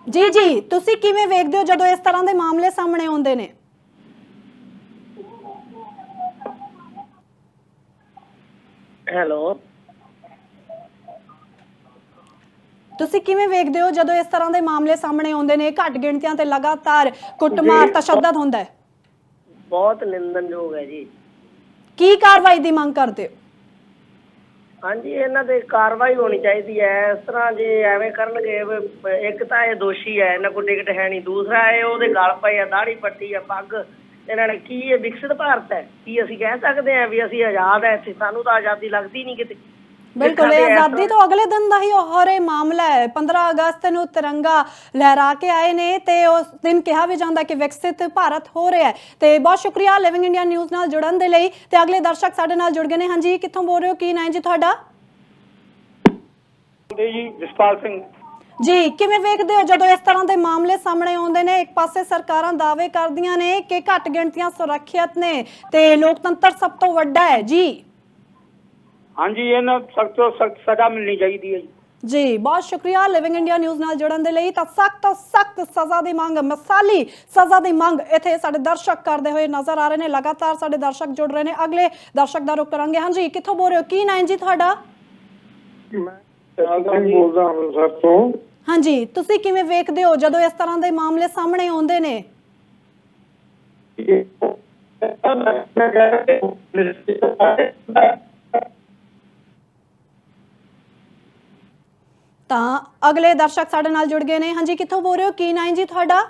ਜੀ ਜੀ ਤੁਸੀਂ ਕਿਵੇਂ ਵੇਖਦੇ ਹੋ ਜਦੋਂ ਇਸ ਤਰ੍ਹਾਂ ਦੇ ਮਾਮਲੇ ਸਾਹਮਣੇ ਆਉਂਦੇ ਨੇ? ਹੈਲੋ। ਤੁਸੀਂ ਕਿਵੇਂ ਵੇਖਦੇ ਹੋ ਜਦੋਂ ਇਸ ਤਰ੍ਹਾਂ ਦੇ ਮਾਮਲੇ ਸਾਹਮਣੇ ਆਉਂਦੇ ਨੇ? ਘੱਟ ਗਿਣਤੀਆਂ ਤੇ ਲਗਾਤਾਰ ਕੁੱਟਮਾਰ ਤਸ਼ੱਦਦ ਹੁੰਦਾ ਹੈ। ਬਹੁਤ ਨਿੰਦਨਯੋਗ ਹੈ ਜੀ। ਕੀ ਕਾਰਵਾਈ ਦੀ ਮੰਗ ਕਰਦੇ ਹੋ? ਹਾਂਜੀ ਇਹਨਾਂ ਤੇ ਕਾਰਵਾਈ ਹੋਣੀ ਚਾਹੀਦੀ ਹੈ। ਇਸ ਤਰ੍ਹਾਂ ਜੇ ਐਵੇਂ ਕਰਨਗੇ ਵੀ ਇੱਕ ਤਾਂ ਇਹ ਦੋਸ਼ੀ ਹੈ ਇਹਨਾਂ ਕੋਲ ਟਿਕਟ ਹੈ ਨਹੀਂ। ਦੂਸਰਾ ਇਹ ਉਹਦੇ ਗਲ ਪਏ ਆ ਦਾੜੀ ਪੱਟੀ ਆ ਪੱਗ। ਇਹਨਾਂ ਨੇ ਕੀ ਇਹ ਵਿਕਸਿਤ ਭਾਰਤ ਹੈ? ਕੀ ਅਸੀਂ ਕਹਿ ਸਕਦੇ ਹਾਂ ਵੀ ਅਸੀਂ ਆਜ਼ਾਦ ਹੈ ਇੱਥੇ? ਸਾਨੂੰ ਤਾਂ ਆਜ਼ਾਦੀ ਲੱਗਦੀ ਨਹੀਂ ਕਿਤੇ। ਬਿਲਕੁਲ ਇਹ ਆਜ਼ਾਦੀ ਤੋਂ ਅਗਲੇ ਦਿਨ ਦਾ ਹੀ ਉਹ ਹੋਰ ਮਾਮਲਾ ਹੈ। 15 ਅਗਸਤ ਨੂੰ ਤਿਰੰਗਾ ਲਹਿਰਾ ਕੇ ਆਏ ਨੇ ਤੇ ਉਸ ਦਿਨ ਕਿਹਾ ਵੀ ਜਾਂਦਾ ਕਿ ਵਿਕਸਿਤ ਭਾਰਤ ਹੋ ਰਿਹਾ ਹੈ। ਤੇ ਬਹੁਤ ਸ਼ੁਕਰੀਆ ਲਿਵਿੰਗ ਇੰਡੀਆ ਨਿਊਜ਼ ਨਾਲ ਜੁੜਨ ਦੇ ਲਈ। ਤੇ ਅਗਲੇ ਦਰਸ਼ਕ ਸਾਡੇ ਨਾਲ ਜੁੜ ਗਏ ਨੇ। ਹਾਂਜੀ ਕਿੱਥੋਂ ਬੋਲ ਰਹੇ ਹੋ? ਕੀ ਨਾਂ ਹੈ ਜੀ ਤੁਹਾਡਾ? ਜੀ ਜਸਪਾਲ ਸਿੰਘ। ਜੀ ਕਿਵੇਂ ਵੇਖਦੇ ਹੋ ਜਦੋਂ ਇਸ ਤਰ੍ਹਾਂ ਦੇ ਮਾਮਲੇ ਸਾਹਮਣੇ ਆਉਂਦੇ ਨੇ? ਇੱਕ ਪਾਸੇ ਸਰਕਾਰਾਂ ਦਾਅਵੇ ਕਰਦੀਆਂ ਨੇ ਕਿ ਘੱਟ ਗਿਣਤੀਆਂ ਸੁਰੱਖਿਅਤ ਨੇ ਤੇ ਲੋਕਤੰਤਰ ਸਭ ਤੋਂ ਵੱਡਾ ਹੈ। ਜੀ। ਹਾਂਜੀ ਇਹਨਾਂ ਸਖਤ ਤੋਂ ਸਖਤ ਸਜ਼ਾ ਮਿਲਣੀ ਚਾਹੀਦੀ ਹੈ ਜੀ। ਜੀ ਬਹੁਤ ਸ਼ੁਕਰੀਆ। ਲਿਵਿੰਗ ਇੰਡੀਆ ਨਿਊਜ਼ ਨਾਲ ਜੁੜਨ ਦੇ ਲਈ ਤਾਂ ਸਖਤ ਤੋਂ ਸਖਤ ਸਜ਼ਾ ਦੀ ਮੰਗ ਮਿਸਾਲੀ ਸਜ਼ਾ ਦੀ ਮੰਗ ਇੱਥੇ ਸਾਡੇ ਦਰਸ਼ਕ ਕਰਦੇ ਹੋਏ ਨਜ਼ਰ ਆ ਰਹੇ ਨੇ। ਲਗਾਤਾਰ ਸਾਡੇ ਦਰਸ਼ਕ ਜੁੜ ਰਹੇ ਨੇ। ਅਗਲੇ ਦਰਸ਼ਕ ਦਾ ਰੁਖ ਕਰਾਂਗੇ। ਹਾਂਜੀ ਕਿੱਥੋਂ ਬੋਲ ਰਹੇ ਹੋ? ਕੀ ਨਾਂ ਹੈ ਜੀ ਤੁਹਾਡਾ? ਮੈਂ ਬੋਲਦਾ ਹਾਂ ਤੋਂ। ਹਾਂਜੀ, ਤੁਸੀਂ ਕਿਵੇਂ ਵੇਖਦੇ ਹੋ ਜਦੋਂ ਇਸ ਤਰ੍ਹਾਂ ਦੇ ਮਾਮਲੇ ਸਾਹਮਣੇ ਆਉਂਦੇ ਨੇ? ਤਾਂ ਅਗਲੇ ਦਰਸ਼ਕ ਸਾਡੇ ਨਾਲ ਜੁੜ ਗਏ ਨੇ। ਹਾਂਜੀ, ਕਿੱਥੋਂ ਬੋਲ ਰਹੇ ਹੋ? ਕੀ ਨਾਂ ਜੀ ਤੁਹਾਡਾ?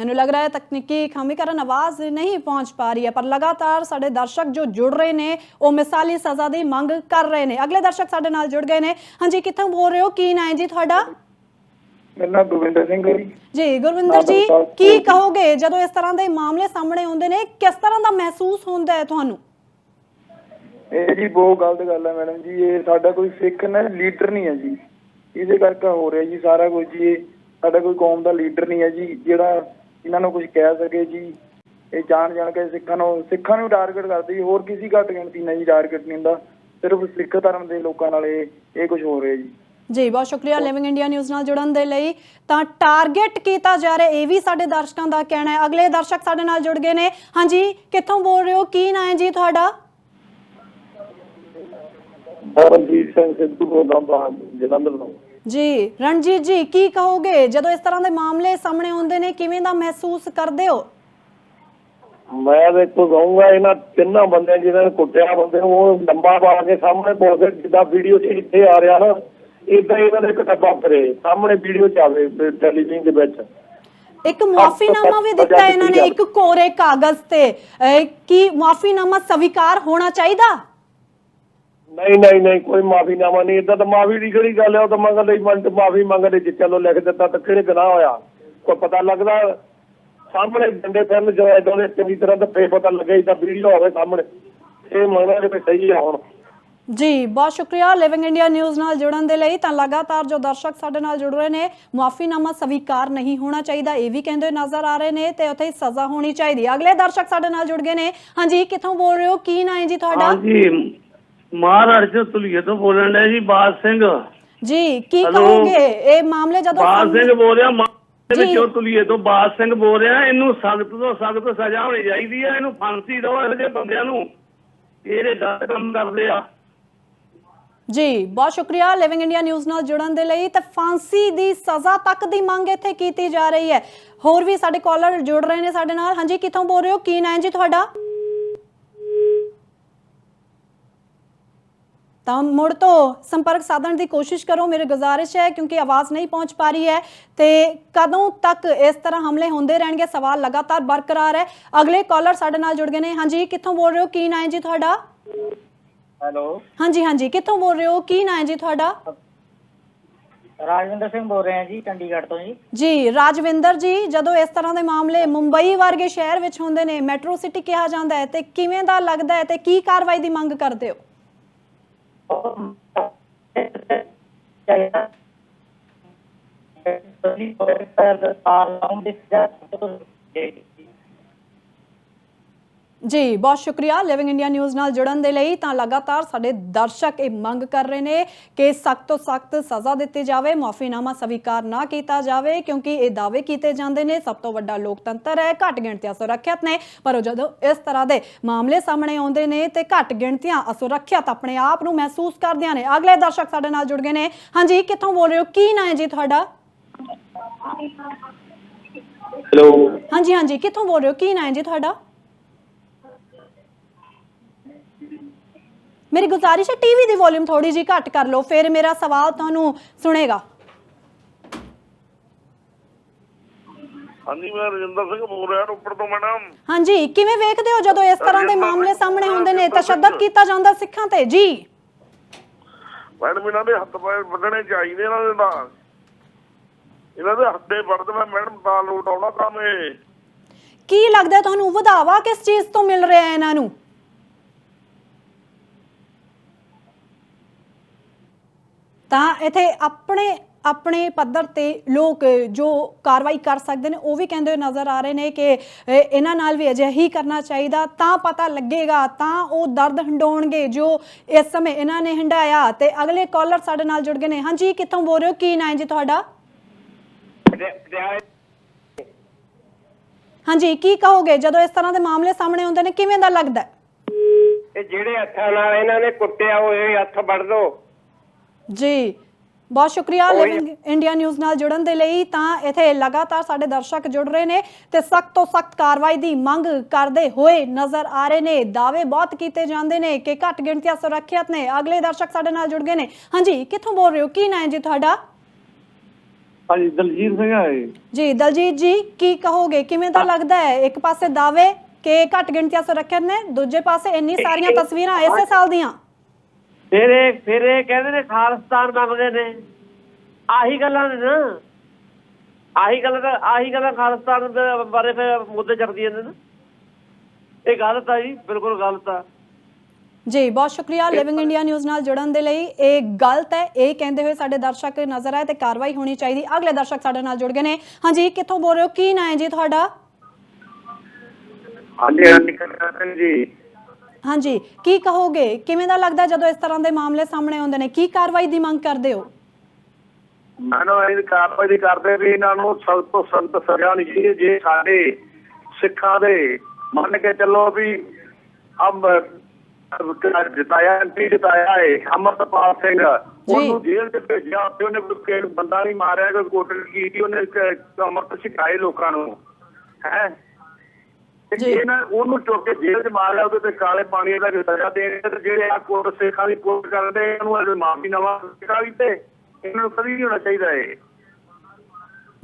ਮੈਨੂੰ ਲੱਗ ਰਿਹਾ ਹੈ ਤਕਨੀਕੀ ਖਾਮੀ ਕਾਰਨ ਆਵਾਜ਼ ਨਹੀਂ ਪਹੁੰਚ ਪਾ ਰਹੀ ਹੈ ਪਰ ਲਗਾਤਾਰ ਸਾਡੇ ਦਰਸ਼ਕ ਜੋ ਜੁੜ ਰਹੇ ਨੇ ਉਹ ਮਿਸਾਲੀ ਸਜ਼ਾ ਦੀ ਮੰਗ ਕਰ ਰਹੇ ਨੇ। ਅਗਲੇ ਦਰਸ਼ਕ ਸਾਡੇ ਨਾਲ ਜੁੜ ਗਏ ਨੇ। ਹਾਂਜੀ ਕਿੱਥੋਂ ਬੋਲ ਰਹੇ ਹੋ? ਕੀ ਨਾਂ ਹੈ ਜੀ ਤੁਹਾਡਾ? ਮੇਰਾ ਨਾਮ ਗੋਬਿੰਦਰ ਸਿੰਘ ਹੈ ਜੀ। ਜੀ ਗੁਰਵਿੰਦਰ ਜੀ ਕੀ ਕਹੋਗੇ? ਜਦੋਂ ਇਸ ਤਰ੍ਹਾਂ ਦੇ ਮਾਮਲੇ ਸਾਹਮਣੇ ਆਉਂਦੇ ਨੇ ਕਿਸ ਤਰ੍ਹਾਂ ਦਾ ਮਹਿਸੂਸ ਹੁੰਦਾ ਹੈ ਤੁਹਾਨੂੰ? ਇਹ ਜੀ ਬਹੁਤ ਗਲਤ ਗੱਲ ਹੈ ਮੈਡਮ ਜੀ। ਇਹ ਸਾਡਾ ਕੋਈ ਸਿੱਖ ਨਾ ਲੀਡਰ ਨਹੀਂ ਹੈ ਜੀ। ਇਹਦੇ ਕਰਕੇ ਹੋ ਰਿਹਾ ਜੀ ਸਾਰਾ ਕੁਝ ਜੀ। ਇਹ ਸਾਡਾ ਕੋਈ ਕੌਮ ਦਾ ਲੀਡਰ ਨਹੀਂ ਹੈ ਜੀ ਜਿਹੜਾ ਇਹਨਾਂ ਨੂੰ ਕੁਝ ਕਹਿ ਸਕੇ ਜੀ। ਇਹ ਜਾਣ ਜਾਣ ਕੇ ਸਿੱਖਾਂ ਨੂੰ ਸਿੱਖਾਂ ਨੂੰ ਟਾਰਗੇਟ ਕਰਦੇ। ਜੀ ਹੋਰ ਕਿਸੇ ਘੱਟ ਗਿਣਤੀ ਨਹੀਂ ਟਾਰਗੇਟ ਨਹੀਂ ਹੁੰਦਾ। ਸਿਰਫ ਸਿੱਖ ਧਰਮ ਦੇ ਲੋਕਾਂ ਨਾਲ ਇਹ ਇਹ ਕੁਝ ਹੋ ਰਿਹਾ ਜੀ। ਜੀ ਬਹੁਤ ਸ਼ੁਕਰੀਆ ਲਿਵਿੰਗ ਇੰਡੀਆ ਨਿਊਜ਼ ਨਾਲ ਜੁੜਨ ਦੇ ਲਈ। ਤਾਂ ਟਾਰਗੇਟ ਕੀਤਾ ਜਾ ਰਿਹਾ ਇਹ ਵੀ ਸਾਡੇ ਦਰਸ਼ਕਾਂ ਦਾ ਕਹਿਣਾ ਹੈ। ਅਗਲੇ ਦਰਸ਼ਕ ਸਾਡੇ ਨਾਲ ਜੁੜ ਗਏ ਨੇ। ਹਾਂਜੀ ਕਿੱਥੋਂ ਬੋਲ ਰਹੇ ਹੋ? ਕੀ ਨਾਂ ਹੈ ਜੀ ਤੁਹਾਡਾ? ਪਰਮਜੀਤ ਸਿੰਘ ਸਿੱਧੂ ਬੋਲਦਾ ਬਾਹਰ ਜਲੰਧਰ ਤੋਂ। ਜੀ ਰਣਜੀਤ ਜੀ ਕੀ ਕਹੋਗੇ? ਜਦੋਂ ਇਸ ਤਰ੍ਹਾਂ ਦੇ ਮਾਮਲੇ ਸਾਹਮਣੇ ਆਉਂਦੇ ਨੇ ਕਿਵੇਂ ਦਾ ਮਹਿਸੂਸ ਕਰਦੇ ਹੋ? ਮੈਂ ਦੇਖੋ ਕਹੂੰਗਾ ਇਹਨਾਂ ਤਿੰਨਾਂ ਬੰਦਿਆਂ ਜਿਹਨਾਂ ਨੇ ਕੁੱਟਿਆ ਬੰਦੇ ਉਹ ਲੰਬਾ ਪਾ ਕੇ ਸਾਹਮਣੇ ਬੋਲਦੇ ਜਿੱਦਾਂ ਵੀਡੀਓ 'ਚ ਇੱਥੇ ਆ ਰਿਹਾ ਨਾ ਇਦਾਂ ਇਹਨਾਂ ਦੇ ਇੱਕ ਡੱਬਾ ਫਿਰੇ ਸਾਹਮਣੇ ਵੀਡੀਓ 'ਚ ਆਵੇ ਟੈਲੀਵਿਜ਼ਨ ਦੇ ਵਿੱਚ। ਇੱਕ ਮੁਆਫੀਨਾਮਾ ਵੀ ਦਿੱਤਾ ਇਹਨਾਂ ਨੇ ਇੱਕ ਕੋਰੇ ਕਾਗਜ਼ ਤੇ। ਕੀ ਮੁਆਫੀਨਾਮਾ ਸਵੀਕਾਰ ਹੋਣਾ ਚਾਹੀਦਾ? ਨਹੀਂ ਨਹੀਂ ਨਹੀਂ ਕੋਈ ਮਾਫੀਨਾਮਾ ਨਹੀਂ ਇਦਾਂ ਤਾਂ ਮਾਫੀ ਦੀ ਕਿਹੜੀ ਗੱਲ ਹੈ ਉਹ ਤਾਂ ਮੰਗਦੇ ਹੀ ਮੰਨ ਮਾਫੀ ਮੰਗਦੇ ਜੀ ਚਲੋ ਲਿਖ ਦਿੱਤਾ ਤਾਂ ਕਿਹੜੇ ਗੁਨਾਹ ਹੋਇਆ? ਕੋਈ ਪਤਾ ਲੱਗਦਾ? ਸਾਹਮਣੇ ਡੰਡੇ ਫਿਰਨ ਜੋ ਇਦਾਂ ਦੇ ਚੰਗੀ ਤਰ੍ਹਾਂ ਤਾਂ ਫੇਰ ਪਤਾ ਲੱਗੇ ਇਦਾਂ ਵੀਡੀਓ ਹੋਵੇ ਸਾਹਮਣੇ। ਇਹ ਮੰਗਦਾ ਕਿ ਸਹੀ ਆ ਹੁਣ। ਜੀ ਬਹੁਤ ਸ਼ੁਕਰੀਆ ਲਿਵਿੰਗ ਇੰਡੀਆ ਨਿਊਜ਼ ਨਾਲ ਜੁੜਨ ਦੇ ਲਈ। ਤਾਂ ਲਗਾਤਾਰ ਜੋ ਦਰਸ਼ਕ ਸਾਡੇ ਨਾਲ ਜੁੜ ਰਹੇ ਨੇ ਮੁਆਫੀਨਾਮਾ ਸਵੀਕਾਰ ਨਹੀਂ ਹੋਣਾ ਚਾਹੀਦਾ ਇਹ ਵੀ ਕਹਿੰਦੇ ਨਜ਼ਰ ਆ ਰਹੇ ਨੇ ਤੇ ਉੱਥੇ ਹੀ ਸਜ਼ਾ ਹੋਣੀ ਚਾਹੀਦੀ। ਅਗਲੇ ਦਰਸ਼ਕ ਸਾਡੇ ਨਾਲ ਜੁੜ ਗਏ ਨੇ। ਹਾਂਜੀ ਕਿੱਥੋਂ ਬੋਲ ਰਹੇ ਹੋ? ਕੀ ਨਾਂ ਹੈ ਜੀ ਤੁਹਾਡਾ? ਹਾਂਜੀ ਮਹਾਰਾਜ ਤੁਲੀਏ ਤੋਂ ਬੋਲਣ ਡਿਆ ਜੀ ਬਾਜ ਸਿੰਘ। ਜੀ ਕੀ Hello? ਕਹੋਗੇ? ਇਹ ਮਾਮਲੇ ਜਦੋਂ ਬਾਜ ਸਿੰਘ ਬੋਲ ਰਿਹਾ ਮਾਂ ਦੇ ਜੀ। ਵਿੱਚੋਂ ਤੁਲੀਏ ਤੋਂ ਬਾਜ ਸਿੰਘ ਬੋਲ ਰਿਹਾ ਇਹਨੂੰ ਸਖਤ ਤੋਂ ਸਖਤ ਸਜ਼ਾ ਹੋਣੀ ਚਾਹੀਦੀ ਹੈ ਇਹਨੂੰ ਫਾਂਸੀ ਦਿਓ ਇਹੋ ਜਿਹੇ ਬੰਦਿਆਂ ਨੂੰ। ਜਿਹੜੇ ਗਲਤ ਕੰਮ ਕਰਦੇ ਆ। ਜੀ ਬਹੁਤ ਸ਼ੁਕਰੀਆ ਲਿਵਿੰਗ ਇੰਡੀਆ ਨਿਊਜ਼ ਨਾਲ ਜੁੜਨ ਦੇ ਲਈ। ਤੇ ਫਾਂਸੀ ਦੀ ਸਜ਼ਾ ਤੱਕ ਦੀ ਮੰਗ ਇੱਥੇ ਕੀਤੀ ਜਾ ਰਹੀ ਹੈ। ਹੋਰ ਵੀ ਸਾਡੇ ਕਾਲਰ ਜੁੜ ਰਹੇ ਨੇ ਸਾਡੇ ਨਾਲ। ਹਾਂਜੀ ਕਿੱਥੋਂ ਬੋਲ ਰਹੇ ਹੋ? ਕੀ ਨਾਂ ਹੈ ਜੀ ਤੁਹਾਡਾ? ਤਾਂ ਮੁੜ ਤੋਂ ਸੰਪਰਕ ਸਾਧਣ ਦੀ ਕੋਸ਼ਿਸ਼ ਕਰੋ ਮੇਰੀ ਗੁਜ਼ਾਰਿਸ਼ ਹੈ ਕਿਉਂਕਿ ਆਵਾਜ਼ ਨਹੀਂ ਪਹੁੰਚ ਪਾ ਰਹੀ ਹੈ ਤੇ ਕਦੋਂ ਤੱਕ ਇਸ ਤਰ੍ਹਾਂ ਹਮਲੇ ਹੁੰਦੇ ਰਹਿਣਗੇ ਸਵਾਲ ਲਗਾਤਾਰ ਬਰਕਰਾਰ ਹੈ। ਅਗਲੇ ਕਾਲਰ ਸਾਡੇ ਨਾਲ ਜੁੜ ਗਏ ਨੇ। ਹਾਂਜੀ ਕਿੱਥੋਂ ਬੋਲ ਰਹੇ ਹੋ? ਕੀ ਨਾਂ ਹੈ ਜੀ ਤੁਹਾਡਾ? ਹੈਲੋ। ਹਾਂਜੀ ਹਾਂਜੀ ਕਿੱਥੋਂ ਬੋਲ ਰਹੇ ਹੋ? ਕੀ ਨਾਂ ਹੈ ਜੀ ਤੁਹਾਡਾ? ਰਾਜਵਿੰਦਰ ਸਿੰਘ ਬੋਲ ਰਹੇ ਹਾਂ ਜੀ ਚੰਡੀਗੜ੍ਹ ਤੋਂ ਜੀ। ਜੀ ਰਾਜਵਿੰਦਰ ਜੀ ਜਦੋਂ ਇਸ ਤਰ੍ਹਾਂ ਦੇ ਮਾਮਲੇ ਮੁੰਬਈ ਵਰਗੇ ਸ਼ਹਿਰ ਵਿੱਚ ਹੁੰਦੇ ਨੇ ਮੈਟਰੋ ਸਿਟੀ ਕਿਹਾ ਜਾਂਦਾ ਹੈ ਤੇ ਕਿਵੇਂ ਦਾ ਲੱਗਦਾ ਹੈ ਤੇ ਕੀ ਕਾਰਵਾਈ ਦੀ ਮੰਗ ਕਰਦੇ ਹੋ? Thank you. ਜੀ ਬਹੁਤ ਸ਼ੁਕਰੀਆ। ਲਿਵਿੰਗ ਇੰਡੀਆ ਨਿਊਜ਼ ਨਾਲ ਜੁੜਨ ਦੇ ਲਈ ਤਾਂ ਲਗਾਤਾਰ ਸਾਡੇ ਦਰਸ਼ਕ ਇਹ ਮੰਗ ਕਰ ਰਹੇ ਨੇ ਕਿ ਸਖਤ ਤੋਂ ਸਖਤ ਸਜ਼ਾ ਦਿੱਤੀ ਜਾਵੇ ਮਾਫੀਨਾਮਾ ਸਵੀਕਾਰ ਨਾ ਕੀਤਾ ਜਾਵੇ ਕਿਉਂਕਿ ਇਹ ਦਾਅਵੇ ਕੀਤੇ ਜਾਂਦੇ ਨੇ। ਸਭ ਤੋਂ ਵੱਡਾ ਲੋਕਤੰਤਰ ਹੈ ਘੱਟ ਗਿਣਤੀਆਂ ਸੁਰੱਖਿਅਤ ਨੇ ਪਰ ਜਦੋਂ ਇਸ ਤਰ੍ਹਾਂ ਦੇ ਮਾਮਲੇ ਸਾਹਮਣੇ ਆਉਂਦੇ ਨੇ ਤੇ ਘੱਟ ਗਿਣਤੀਆਂ ਅਸੁਰੱਖਿਅਤ ਆਪਣੇ ਆਪ ਨੂੰ ਮਹਿਸੂਸ ਕਰਦੀਆਂ ਨੇ। ਅਗਲੇ ਦਰਸ਼ਕ ਸਾਡੇ ਨਾਲ ਜੁੜ ਗਏ ਨੇ। ਹਾਂਜੀ ਕਿੱਥੋਂ ਬੋਲ ਰਹੇ ਹੋ? ਕੀ ਨਾਂ ਹੈ ਜੀ ਤੁਹਾਡਾ? ਹੈਲੋ ਹਾਂਜੀ ਹਾਂਜੀ ਕਿੱਥੋਂ ਬੋਲ ਰਹੇ ਹੋ? ਕੀ ਨਾਂ ਹੈ ਜੀ ਤੁਹਾਡਾ? ਮੇਰੀ ਗੁਜ਼ਾਰਿਸ਼ ਹੈ ਟੀਵੀ ਦੀ ਵੋਲਿਊਮ ਥੋੜੀ ਜੀ ਘੱਟ ਕਰ ਲਓ ਫਿਰ ਮੇਰਾ ਸਵਾਲ ਤੁਹਾਨੂੰ ਸੁਣੇਗਾ। ਹਾਂਜੀ ਮੈਂ ਰਜਿੰਦਰ ਸਿੰਘ ਬੋਲ ਰਿਹਾ ਰੋਪੜ ਤੋਂ ਮੈਡਮ। ਹਾਂਜੀ ਕਿਵੇਂ ਵੇਖਦੇ ਹੋ ਜਦੋਂ ਇਸ ਤਰ੍ਹਾਂ ਦੇ ਮਾਮਲੇ ਸਾਹਮਣੇ ਹੁੰਦੇ ਨੇ? ਤਸ਼ੱਦਦ ਕੀਤਾ ਜਾਂਦਾ ਸਿੱਖਾਂ ਤੇ ਜੀ। ਮੈਡਮ ਇਹਨਾਂ ਦੇ ਹੱਥ ਪੈਰ ਵੱਢਣੇ ਚਾਹੀਦੇ ਇਹਨਾਂ ਦੇ ਤਾਂ ਇਹਨਾਂ ਦੇ ਹੱਥੇ ਵੱਢਦੇ ਮੈਂ ਮੈਡਮ ਤਾਂ ਲੋਟ ਆਉਣਾ ਕੰਮ ਇਹ ਕੀ ਲੱਗਦਾ ਤੁਹਾਨੂੰ ਵਧਾਵਾ ਕਿਸ ਚੀਜ਼ ਤੋਂ ਮਿਲ ਰਿਹਾ ਹੈ ਇਹਨਾਂ ਨੂੰ? ਤਾਂ ਇਥੇ ਆਪਣੇ ਆਪਣੇ ਪੱਧਰ ਤੇ ਲੋਕ ਜੋ ਕਾਰਵਾਈ ਕਰ ਸਕਦੇ ਨੇ, ਉਹ ਵੀ ਕਹਿੰਦੇ ਨਜ਼ਰ ਆ ਰਹੇ ਨੇ ਕਿ ਇਹਨਾਂ ਨਾਲ ਵੀ ਅਜਿਹੀ ਕਰਨਾ ਚਾਹੀਦਾ। ਤਾਂ ਪਤਾ ਲੱਗੇਗਾ, ਤਾਂ ਉਹ ਦਰਦ ਹੰਡਾਉਣਗੇ ਜੋ ਇਸ ਸਮੇਂ ਇਹਨਾਂ ਨੇ ਹੰਡਾਇਆ। ਤੇ ਅਗਲੇ ਕਾਲਰ ਸਾਡੇ ਨਾਲ ਜੁੜ ਗਏ ਨੇ। ਹਾਂਜੀ, ਕਿੱਥੋਂ ਬੋਲ ਰਹੇ ਹੋ? ਕੀ ਨਾਂ ਜੀ ਤੁਹਾਡਾ? ਹਾਂਜੀ, ਕੀ ਕਹੋਗੇ? ਜਦੋਂ ਇਸ ਤਰ੍ਹਾਂ ਦੇ ਮਾਮਲੇ ਸਾਹਮਣੇ ਆਉਂਦੇ ਨੇ, ਕਿਵੇਂ ਦਾ ਲੱਗਦਾ ਇਹ ਜਿਹੜੇ ਹੱਥਾਂ ਨਾਲ ਇਹਨਾਂ ਨੇ ਕੁੱਟਿਆ ਹੋਏ ਹੱਥ ਵੱਢ ਦੋ। ਜੀ ਬਹੁਤ ਸ਼ੁਕਰੀਆ ਲਿਵਿੰਗ ਇੰਡੀਆ ਨਿਊਜ਼ ਨਾਲ ਜੁੜਨ ਦੇ ਲਈ। ਤਾਂ ਇਥੇ ਲਗਾਤਾਰ ਸਾਡੇ ਦਰਸ਼ਕ ਜੁੜ ਰਹੇ ਨੇ ਤੇ ਸਖਤ ਤੋਂ ਸਖਤ ਕਾਰਵਾਈ ਦੀ ਮੰਗ ਕਰਦੇ ਹੋਏ ਨਜ਼ਰ ਆ ਰਹੇ ਨੇ। ਦਾਅਵੇ ਬਹੁਤ ਕੀਤੇ ਜਾਂਦੇ ਨੇ ਕਿ ਘੱਟ ਗਿਣਤੀਆਂ ਸੁਰੱਖਿਅਤ ਨੇ। ਅਗਲੇ ਦਰਸ਼ਕ ਸਾਡੇ ਨਾਲ ਜੁੜ ਗਏ ਨੇ। ਹਾਂਜੀ ਕਿੱਥੋਂ ਬੋਲ ਰਹੇ ਹੋ? ਕੀ ਨਾਂ ਹੈ ਜੀ ਤੁਹਾਡਾ? ਹਾਂਜੀ ਦਲਜੀਤ ਸਿੰਘ ਹੈ ਜੀ ਦਲਜੀਤ ਜੀ ਕੀ ਕਹੋਗੇ? ਕਿਵੇਂ ਦਾ ਲੱਗਦਾ ਹੈ? ਇੱਕ ਪਾਸੇ ਦਾਅਵੇ ਕਿ ਘੱਟ ਗਿਣਤੀਆਂ ਸੁਰੱਖਿਅਤ ਨੇ ਦੂਜੇ ਪਾਸੇ ਇੰਨੀ ਸਾਰੀਆਂ ਤਸਵੀਰਾਂ ਇਸੇ ਸਾਲ ਦੀਆਂ। ਫਿਰ ਇਹ ਫਿਰ ਇਹ ਕਹਿੰਦੇ ਨੇ ਖਾਲਿਸਤਾਨ ਮੰਗਦੇ ਨੇ। ਆਹੀ ਗੱਲਾਂ ਨੇ ਨਾ। ਆਹੀ ਗੱਲ ਦਾ ਆਹੀ ਗੱਲਾਂ ਖਾਲਿਸਤਾਨ ਦੇ ਬਾਰੇ ਫਿਰ ਮੁੱਦੇ ਚੱਕਦੀਆਂ ਨੇ ਨਾ। ਇਹ ਗਲਤ ਆ ਜੀ ਬਿਲਕੁਲ ਗਲਤ ਆ। ਜੀ ਬਹੁਤ ਸ਼ੁਕਰੀਆ ਲਿਵਿੰਗ ਇੰਡੀਆ ਨਿਊਜ਼ ਨਾਲ ਜੁੜਨ ਦੇ ਲਈ। ਇਹ ਗਲਤ ਹੈ ਇਹ ਕਹਿੰਦੇ ਹੋਏ ਸਾਡੇ ਦਰਸ਼ਕ ਨਜ਼ਰ ਆਏ ਤੇ ਕਾਰਵਾਈ ਹੋਣੀ ਚਾਹੀਦੀ। ਅਗਲੇ ਦਰਸ਼ਕ ਸਾਡੇ ਨਾਲ ਜੁੜ ਗਏ ਨੇ। ਹਾਂਜੀ ਕਿੱਥੋਂ ਬੋਲ ਰਹੇ ਹੋ? ਕੀ ਨਾਂ ਹੈ ਜੀ ਤੁਹਾਡਾ? ਹਾਂਜੀ ਹਾਂਜੀ ਜੀ। ਹਾਂਜੀ ਕੀ ਕਹੋਗੇ? ਕਿਵੇਂ ਦਾ ਲੱਗਦਾ ਜਦੋਂ ਇਸ ਤਰ੍ਹਾਂ ਦੇ ਮਾਮਲੇ ਸਾਹਮਣੇ ਆਉਂਦੇ ਨੇ? ਕੀ ਕਾਰਵਾਈ ਦੀ ਮੰਗ ਕਰਦੇ ਹੋ? ਮੈਨੂੰ ਇਹ ਕਾਰਵਾਈ ਦੀ ਕਰਦੇ ਵੀ ਇਹਨਾਂ ਨੂੰ ਸਖਤ ਤੋਂ ਸਖਤ ਸਜ਼ਾ ਹੋਣੀ ਚਾਹੀਦੀ ਹੈ। ਜੇ ਸਾਡੇ ਸਿੱਖਾਂ ਦੇ ਮੰਨ ਕੇ ਚੱਲੋ ਵੀ ਅਮ ਜਿਤਾਇਆ ਐਮਪੀ ਜਿਤਾਇਆ ਹੈ ਅਮਰਤਪਾਲ ਸਿੰਘ ਉਹਨੂੰ ਜੇਲ੍ਹ 'ਚ ਭੇਜਿਆ ਤੇ ਉਹਨੇ ਕੋਈ ਕਿਸੇ ਬੰਦਾ ਨਹੀਂ ਮਾਰਿਆ ਕੋਈ ਕੋਟਲ ਕੀਤੀ ਉਹਨੇ ਇੱਕ ਅਮਰਤ ਸਿਖਾਏ ਲੋਕਾਂ ਨੂੰ। ਹੈ? ਜੀ। ਇਹਨਾਂ ਉਹਨੂੰ ਚੁੱਕ ਕੇ ਜੇਲ੍ਹ 'ਚ ਮਾਰਿਆ ਉਹਦੇ ਤੇ ਕਾਲੇ ਪਾਣੀ ਦਾ ਸਜ਼ਾ ਦੇ ਰਹੇ ਤੇ ਜਿਹੜੇ ਆ ਕੋਟ ਸਿੱਖਾਂ ਦੀ ਕੋਟ ਕਰਦੇ ਇਹਨੂੰ ਅਜੇ ਮਾਫੀ ਨਵਾਂ ਸਿੱਖਾ ਵੀ ਤੇ ਇਹਨਾਂ ਨੂੰ ਕਦੀ ਨਹੀਂ ਹੋਣਾ ਚਾਹੀਦਾ ਇਹ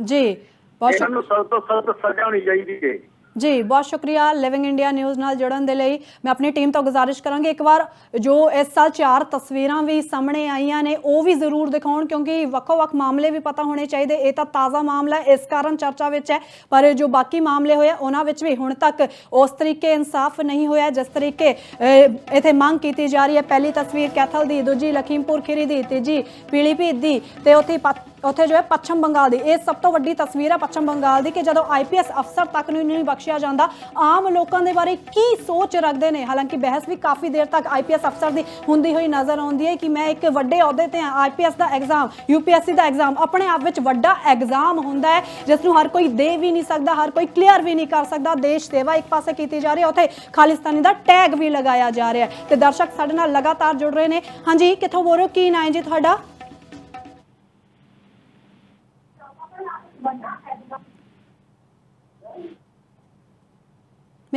ਜੀ ਬਹੁਤ ਇਹਨਾਂ ਨੂੰ ਸਖਤ ਤੋਂ ਸਖਤ ਸਜ਼ਾ ਹੋਣੀ ਚਾਹੀਦੀ ਹੈ ਜੀ ਬਹੁਤ ਸ਼ੁਕਰੀਆ ਲਿਵਿੰਗ ਇੰਡੀਆ ਨਿਊਜ਼ ਨਾਲ ਜੁੜਨ ਦੇ ਲਈ। ਮੈਂ ਆਪਣੀ ਟੀਮ ਤੋਂ ਗੁਜ਼ਾਰਿਸ਼ ਕਰਾਂਗੀ ਇੱਕ ਵਾਰ ਜੋ ਇਸ ਸਾਲ ਚਾਰ ਤਸਵੀਰਾਂ ਵੀ ਸਾਹਮਣੇ ਆਈਆਂ ਨੇ ਉਹ ਵੀ ਜ਼ਰੂਰ ਦਿਖਾਉਣ ਕਿਉਂਕਿ ਵੱਖੋ-ਵੱਖ ਮਾਮਲੇ ਵੀ ਪਤਾ ਹੋਣੇ ਚਾਹੀਦੇ। ਇਹ ਤਾਂ ਤਾਜ਼ਾ ਮਾਮਲਾ ਇਸ ਕਾਰਨ ਚਰਚਾ ਵਿੱਚ ਹੈ ਪਰ ਜੋ ਬਾਕੀ ਮਾਮਲੇ ਹੋਏ ਉਹਨਾਂ ਵਿੱਚ ਵੀ ਹੁਣ ਤੱਕ ਉਸ ਤਰੀਕੇ ਇਨਸਾਫ ਨਹੀਂ ਹੋਇਆ ਜਿਸ ਤਰੀਕੇ ਅਹ, ਇੱਥੇ ਮੰਗ ਕੀਤੀ ਜਾ ਰਹੀ ਹੈ। ਪਹਿਲੀ ਤਸਵੀਰ ਕੈਥਲ ਦੀ ਦੂਜੀ ਲਖੀਮਪੁਰ ਖੀਰੀ ਦੀ ਤੀਜੀ ਪੀਲੀਭੀਤ ਦੀ ਤੇ ਉੱਥੇ ਪੱਛ- ਉੱਥੇ ਜੋ ਹੈ ਪੱਛਮ ਬੰਗਾਲ ਦੀ। ਇਹ ਸਭ ਤੋਂ ਵੱਡੀ ਤਸਵੀਰ ਹੈ ਪੱਛਮ ਬੰਗਾਲ ਦੀ ਕਿ ਜਦੋਂ ਆਈਪੀਐਸ ਅਫਸਰ ਤੱਕ ਨੂੰ ਨਹੀਂ ਬਖਸ਼ਿਆ ਜਾਂਦਾ, ਆਮ ਲੋਕਾਂ ਦੇ ਬਾਰੇ ਕੀ ਸੋਚ ਰੱਖਦੇ ਨੇ? ਹਾਲਾਂਕਿ ਬਹਿਸ ਵੀ ਕਾਫੀ ਦੇਰ ਤੱਕ ਆਈਪੀਐਸ ਅਫਸਰ ਦੀ ਹੁੰਦੀ ਹੋਈ ਨਜ਼ਰ ਆਉਂਦੀ ਹੈ ਕਿ ਮੈਂ ਇੱਕ ਵੱਡੇ ਅਹੁਦੇ ਤੇ ਹਾਂ ਆਈਪੀਐਸ ਦਾ ਐਗਜ਼ਾਮ ਯੂਪੀਐਸਸੀ ਦਾ ਐਗਜ਼ਾਮ ਆਪਣੇ ਆਪ ਵਿੱਚ ਵੱਡਾ ਐਗਜ਼ਾਮ ਹੁੰਦਾ ਹੈ, ਜਿਸ ਨੂੰ ਹਰ ਕੋਈ ਦੇ ਵੀ ਨਹੀਂ ਸਕਦਾ, ਹਰ ਕੋਈ ਕਲੀਅਰ ਵੀ ਨਹੀਂ ਕਰ ਸਕਦਾ, ਦੇਸ਼ ਸੇਵਾ ਇੱਕ ਪਾਸੇ ਕੀਤੀ ਜਾ ਰਹੀ ਹੈ, ਉੱਥੇ ਖਾਲਿਸਤਾਨੀ ਦਾ ਟੈਗ ਵੀ ਲਗਾਇਆ ਜਾ ਰਿਹਾ ਹੈ। ਤੇ ਦਰਸ਼ਕ ਸਾਡੇ ਨਾਲ ਲਗਾਤਾਰ ਜੁੜ ਰਹੇ ਨੇ। ਹਾਂਜੀ, ਕਿੱਥੋਂ ਬੋਲ ਰਹੇ ਹੋ? ਕੀ ਨਾਂ ਹੈ ਜੀ ਤੁਹਾਡਾ?